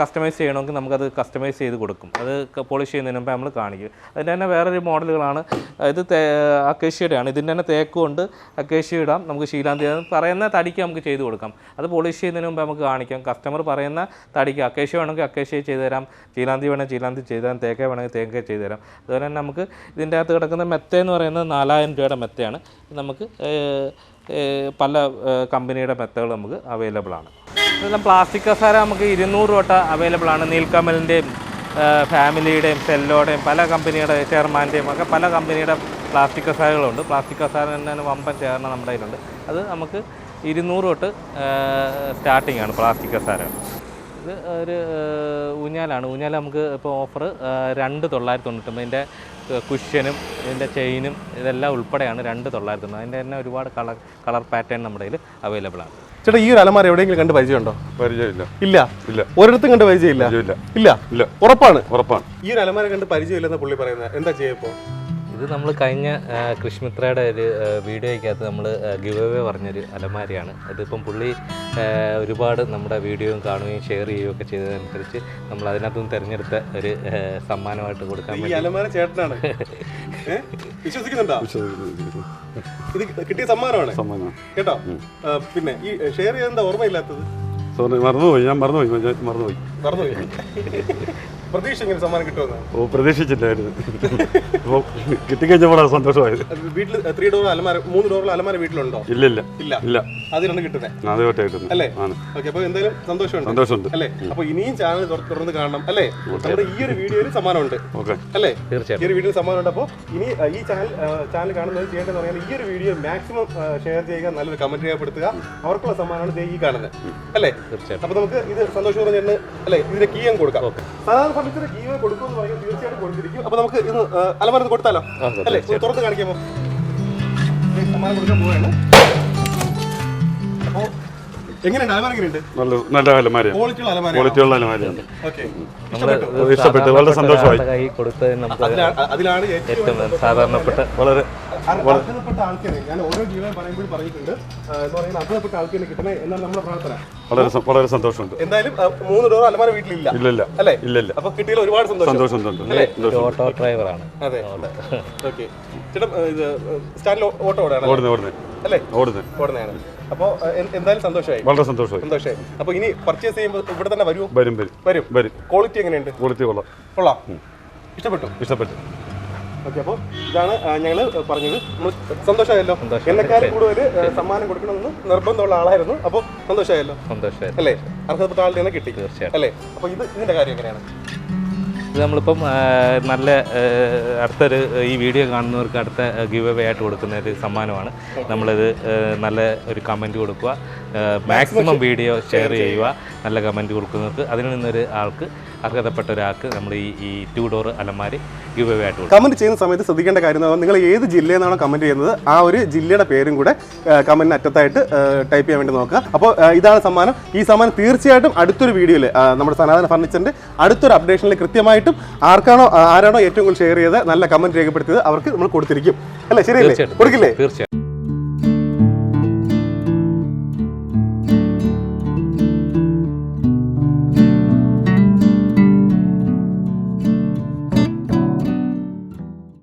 കസ്റ്റമൈസ് ചെയ്യണമെങ്കിൽ നമുക്കത് കസ്റ്റമൈസ് ചെയ്ത് കൊടുക്കും. അത് പോളിഷ് ചെയ്യുന്നതിന് മുമ്പ് നമ്മൾ കാണിക്കും. അതിന്റെ തന്നെ വേറൊരു മോഡലുകളാണ്. ഇത് അക്കേഷ്യയുടെയാണ്. ഇതിന്റെ തന്നെ തേക്കും ഉണ്ട് അക്കേഷ്യ ഇടാം. നമുക്ക് ശീലാന്തി പറയുന്ന തടിക്ക് നമുക്ക് ചെയ്ത് കൊടുക്കാം. അത് പോളിഷ് ചെയ്യുന്നതിന് മുമ്പ് നമുക്ക് കാണിക്കാം. കസ്റ്റമർ പറയുന്ന തടിക്ക് അക്കേഷ്യ വേണമെങ്കിൽ അക്കേഷ്യ ചെയ്തു തരാം ചീലാന്തി വേണമെങ്കിൽ ചീലാന്തി ചെയ്തു തരാം തേക്ക വേണമെങ്കിൽ തേക്ക ചെയ്തു തരാം അതുപോലെ തന്നെ നമുക്ക് ഇതിന്റെ അകത്ത് കിടക്കുന്ന മെത്ത എന്ന് പറയുന്നത് നാലായിരം രൂപയുടെ മെത്തയാണ്. നമുക്ക് പല കമ്പനിയുടെ മെത്തകൾ നമുക്ക് അവൈലബിൾ ആണ്. ഇതെല്ലാം പ്ലാസ്റ്റിക് കസാര നമുക്ക് ഇരുന്നൂറ് തൊട്ട അവൈലബിൾ ആണ്. നീൽക്കമലിന്റെയും ഫാമിലിയുടെയും സെല്ലോടെയും പല കമ്പനിയുടെ ചെയർമാന്റെയും ഒക്കെ പല കമ്പനിയുടെ പ്ലാസ്റ്റിക് കസാരകളുണ്ട്. പ്ലാസ്റ്റിക് കസാര തന്നെ വമ്പൻ ചേർന്ന നമ്മുടെ കയ്യിലുണ്ട്. അത് നമുക്ക് ഇരുന്നൂറ് തൊട്ട് സ്റ്റാർട്ടിംഗ് ആണ് പ്ലാസ്റ്റിക് കസാര. ഇത് ഒരു ഊഞ്ഞാലാണ്. ഊഞ്ഞാൽ നമുക്ക് ഇപ്പോൾ ഓഫർ രണ്ട് തൊള്ളായിരത്തി തൊണ്ണൂറ്റൊമ്പത് ഇതിന്റെ കുഷ്യനും ഇതിന്റെ ചെയിനും ഇതെല്ലാം ഉൾപ്പെടെയാണ് രണ്ട് തൊള്ളായിരത്തി തൊണ്ണൂറ് അതിന്റെ തന്നെ ഒരുപാട് കളർ കളർ പാറ്റേൺ നമ്മുടെ കയ്യിൽ അവൈലബിൾ ആണ്. ചേട്ടാ ഈ ഒരു അലമാര എവിടെയെങ്കിലും കണ്ട് പരിചയമുണ്ടോ? പരിചയമില്ല. ഇല്ല? ഇല്ല. ഒരിടത്തും കണ്ട് പരിചയമില്ല? പരിചയമില്ല. ഇല്ല? ഇല്ല. ഉറപ്പാണ്? ഉറപ്പാണ്. ഈ ഒരു അലമാര കണ്ട് പരിചയമില്ലെന്ന് പുള്ളി പറയുന്നത്. എന്താ ചെയ്യപ്പോ ഇത് നമ്മൾ കഴിഞ്ഞ കൃഷ്മിത്രയുടെ ഒരു വീഡിയോയ്ക്കകത്ത് നമ്മൾ ഗിവ് അവേ പറഞ്ഞൊരു അലമാരിയാണ്. അതിപ്പം പുള്ളി ഒരുപാട് നമ്മുടെ വീഡിയോയും കാണുകയും ഷെയർ ചെയ്യുകയും ഒക്കെ ചെയ്തതനുസരിച്ച് നമ്മൾ അതിനകത്തുനിന്ന് തിരഞ്ഞെടുത്ത ഒരു സമ്മാനമായിട്ട് കൊടുക്കാൻ അലമാര ചേട്ടനാണ്. വിശ്വസിക്കുന്നുണ്ടോ? ഇത് കിട്ടിയ സമ്മാനമാണ്. സമ്മാനം. കേട്ടോ? പിന്നെ ഈ ഷെയർ ചെയ്ത് എന്താ ഓർമ്മയില്ലാത്തത്? സോറി മറന്നുപോയി. ഞാൻ മറന്നുപോയി. ഞാൻ മറന്നുപോയി. മറന്നുപോയി. പ്രതീക്ഷ ഇങ്ങനെ സമ്മാനം കിട്ടുമെന്ന്? ഓ പ്രതീക്ഷിച്ചില്ലായിരുന്നു. അപ്പോൾ കിട്ടിക്കഴിഞ്ഞപ്പോഴാണ് സന്തോഷമായത്. അത് വീട്ടിൽ ത്രീ ഡോർ അലമാര മൂന്ന് ഡോറുള്ള അലമാര വീട്ടിലുണ്ടോ? ഇല്ല. ഇല്ല. ഇല്ല ഇല്ല അതിനാണ് കിട്ടുന്നത് ആദ്യമായിട്ടായിരുന്നു അല്ലേ? ആണ്. ഓക്കെ അപ്പൊ എന്തായാലും സന്തോഷമുണ്ട്. സന്തോഷമുണ്ട്. അല്ലേ? അപ്പോൾ ഇനിയും ചാനൽ കാണണം. അല്ലേ? നമ്മുടെ ഈ ഒരു വീഡിയോയിൽ സമ്മാനമുണ്ട്. ഓക്കെ. അല്ലേ? തീർച്ചയായിട്ടും. ഈ ഒരു വീഡിയോയിൽ സമ്മാനമുണ്ട്. അപ്പോൾ ഇനി ഈ ചാനൽ ചാനൽ കാണുന്നത് ചെയ്യേണ്ടതെന്ന് പറഞ്ഞാൽ ഈ ഒരു വീഡിയോ മാക്സിമം ഷെയർ ചെയ്യുക നല്ലൊരു കമന്റ് രേഖപ്പെടുത്തുക. അവർക്കുള്ള സമ്മാനമാണ് ദേ ഈ കാണുന്നത്. അല്ലേ? തീർച്ചയായിട്ടും. അപ്പൊ നമുക്ക് ഇത് സന്തോഷപൂർവം ചെന്ന് അല്ലേ? ഇതിന്റെ കീയം കൊടുക്കാം. സാധാരണ ഫർണിച്ചർ കൊടുക്കുമെന്ന് തീർച്ചയായിട്ടും കൊടുത്തിരിക്കും. അപ്പൊ നമുക്ക് ഇന്ന് അലമാര കൊടുത്താലോ? അല്ലേ? തുറന്ന് കാണിക്കാമോ? അലമാര കൊടുക്കാൻ പോവാണ് അപ്പോ എങ്ങനെയുണ്ട്? അലമാര എങ്ങനെയുണ്ട്? നല്ല നല്ല ക്വാളിറ്റിയുള്ള അലമാര ക്വാളിറ്റിയുള്ള അലമാരയാണ്? ഓക്കെ. നമ്മൾ ഇഷ്ടപ്പെട്ടു? വളരെ സന്തോഷമായി. കൈ കൊടുത്തതിന് നമുക്ക് അതിലാണ് ഏറ്റവും സാധാരണപ്പെട്ട വളരെ അർഹതപ്പെട്ട ആൾക്കാരെ ഞാൻ ഓരോ ജീവൻ പറയുമ്പോഴും പറഞ്ഞിട്ടുണ്ട് എന്ന് പറയുന്നത് അർഹതപ്പെട്ട ആൾക്കാരെ കിട്ടണേ എന്നാണ് നമ്മുടെ പ്രാർത്ഥന. വളരെ വളരെ സന്തോഷമുണ്ട്. എന്തായാലും മൂന്ന് ഡോർ അലമാര വീട്ടിലില്ല. ഇല്ല ഇല്ല അല്ലേ? ഇല്ല ഇല്ല അപ്പൊ കിട്ടിയാൽ ഒരുപാട് സന്തോഷം. ഓട്ടോ ഡ്രൈവറാണ് അതെ. ഓക്കെ. ചേട്ടാ ഇത് സ്റ്റാൻഡിൽ ഓട്ടോ ഓടുന്നത് അല്ലേ? ഓടുന്നത് ഓടുന്നതാണ്. അപ്പോൾ എന്തായാലും സന്തോഷമായി. വളരെ സന്തോഷമായി. സന്തോഷമായി. അപ്പോൾ ഇനി പർച്ചേസ് ചെയ്യുമ്പോൾ ഇവിടെ തന്നെ വരുമോ വരും വരും. വരും. വരും. ക്വാളിറ്റി എങ്ങനെയുണ്ട്? ക്വാളിറ്റി കൊള്ളാം. കൊള്ളാം. ഇഷ്ടപ്പെട്ടു. ഇഷ്ടപ്പെട്ടു. ഓക്കെ അപ്പോൾ ഇതാണ് ഞങ്ങൾ പറഞ്ഞത്. നമ്മൾ സന്തോഷമായല്ലോ? എന്നെക്കാളും കൂടുതൽ സമ്മാനം കൊടുക്കണമെന്ന് നിർബന്ധമുള്ള ആളായിരുന്നു. അപ്പോൾ സന്തോഷമായല്ലോ? സന്തോഷമായി അല്ലേ? അർഹതപ്പെട്ട ആളിൽ തന്നെ കിട്ടി. അല്ലേ? അപ്പോൾ ഇത് ഇതിന്റെ കാര്യം എങ്ങനെയാണ്? ഇത് നമ്മളിപ്പം നല്ല അടുത്തൊരു ഈ വീഡിയോ കാണുന്നവർക്ക് അടുത്ത ഗിവ് അവേ ആയിട്ട് കൊടുക്കുന്ന ഒരു സമ്മാനമാണ്. നമ്മളിത് നല്ല ഒരു കമന്റ് കൊടുക്കുക. മാക്സിമം വീഡിയോ ഷെയർ ചെയ്യുക. നല്ല കമന്റ് കൊടുക്കുന്നവർക്ക്. അതിൽ നിന്നൊരു ആൾക്ക് അർഹതപ്പെട്ട ഒരാൾക്ക് നമ്മൾ ഈ ഈ ടു ഡോർ അലമാരി ഗിവ് അവേ ആയിട്ട് കമന്റ് കമന്റ് ചെയ്യുന്ന സമയത്ത് ശ്രദ്ധിക്കേണ്ട കാര്യം എന്ന് നിങ്ങൾ ഏത് ജില്ലയിൽ നിന്നാണോ കമന്റ് ചെയ്യുന്നത് ആ ഒരു ജില്ലയുടെ പേരും കൂടെ കമന്റിന് അറ്റത്തായിട്ട് ടൈപ്പ് ചെയ്യാൻ വേണ്ടി നോക്കുക. അപ്പോൾ ഇതാണ് സമ്മാനം. ഈ സമ്മാനം തീർച്ചയായിട്ടും അടുത്തൊരു വീഡിയോയിൽ നമ്മുടെ സനാതന ഫർണിച്ചറിന്റെ അടുത്തൊരു അപ്ഡേഷനിൽ കൃത്യമായിട്ടും ആർക്കാണോ ആരാണോ ഏറ്റവും കൂടുതൽ ഷെയർ ചെയ്ത് നല്ല കമന്റ് രേഖപ്പെടുത്തിയത് അവർക്ക് നമ്മൾ കൊടുത്തിരിക്കും. അല്ലേ? ശരിയല്ലേ? കൊടുക്കില്ലേ? തീർച്ചയായിട്ടും.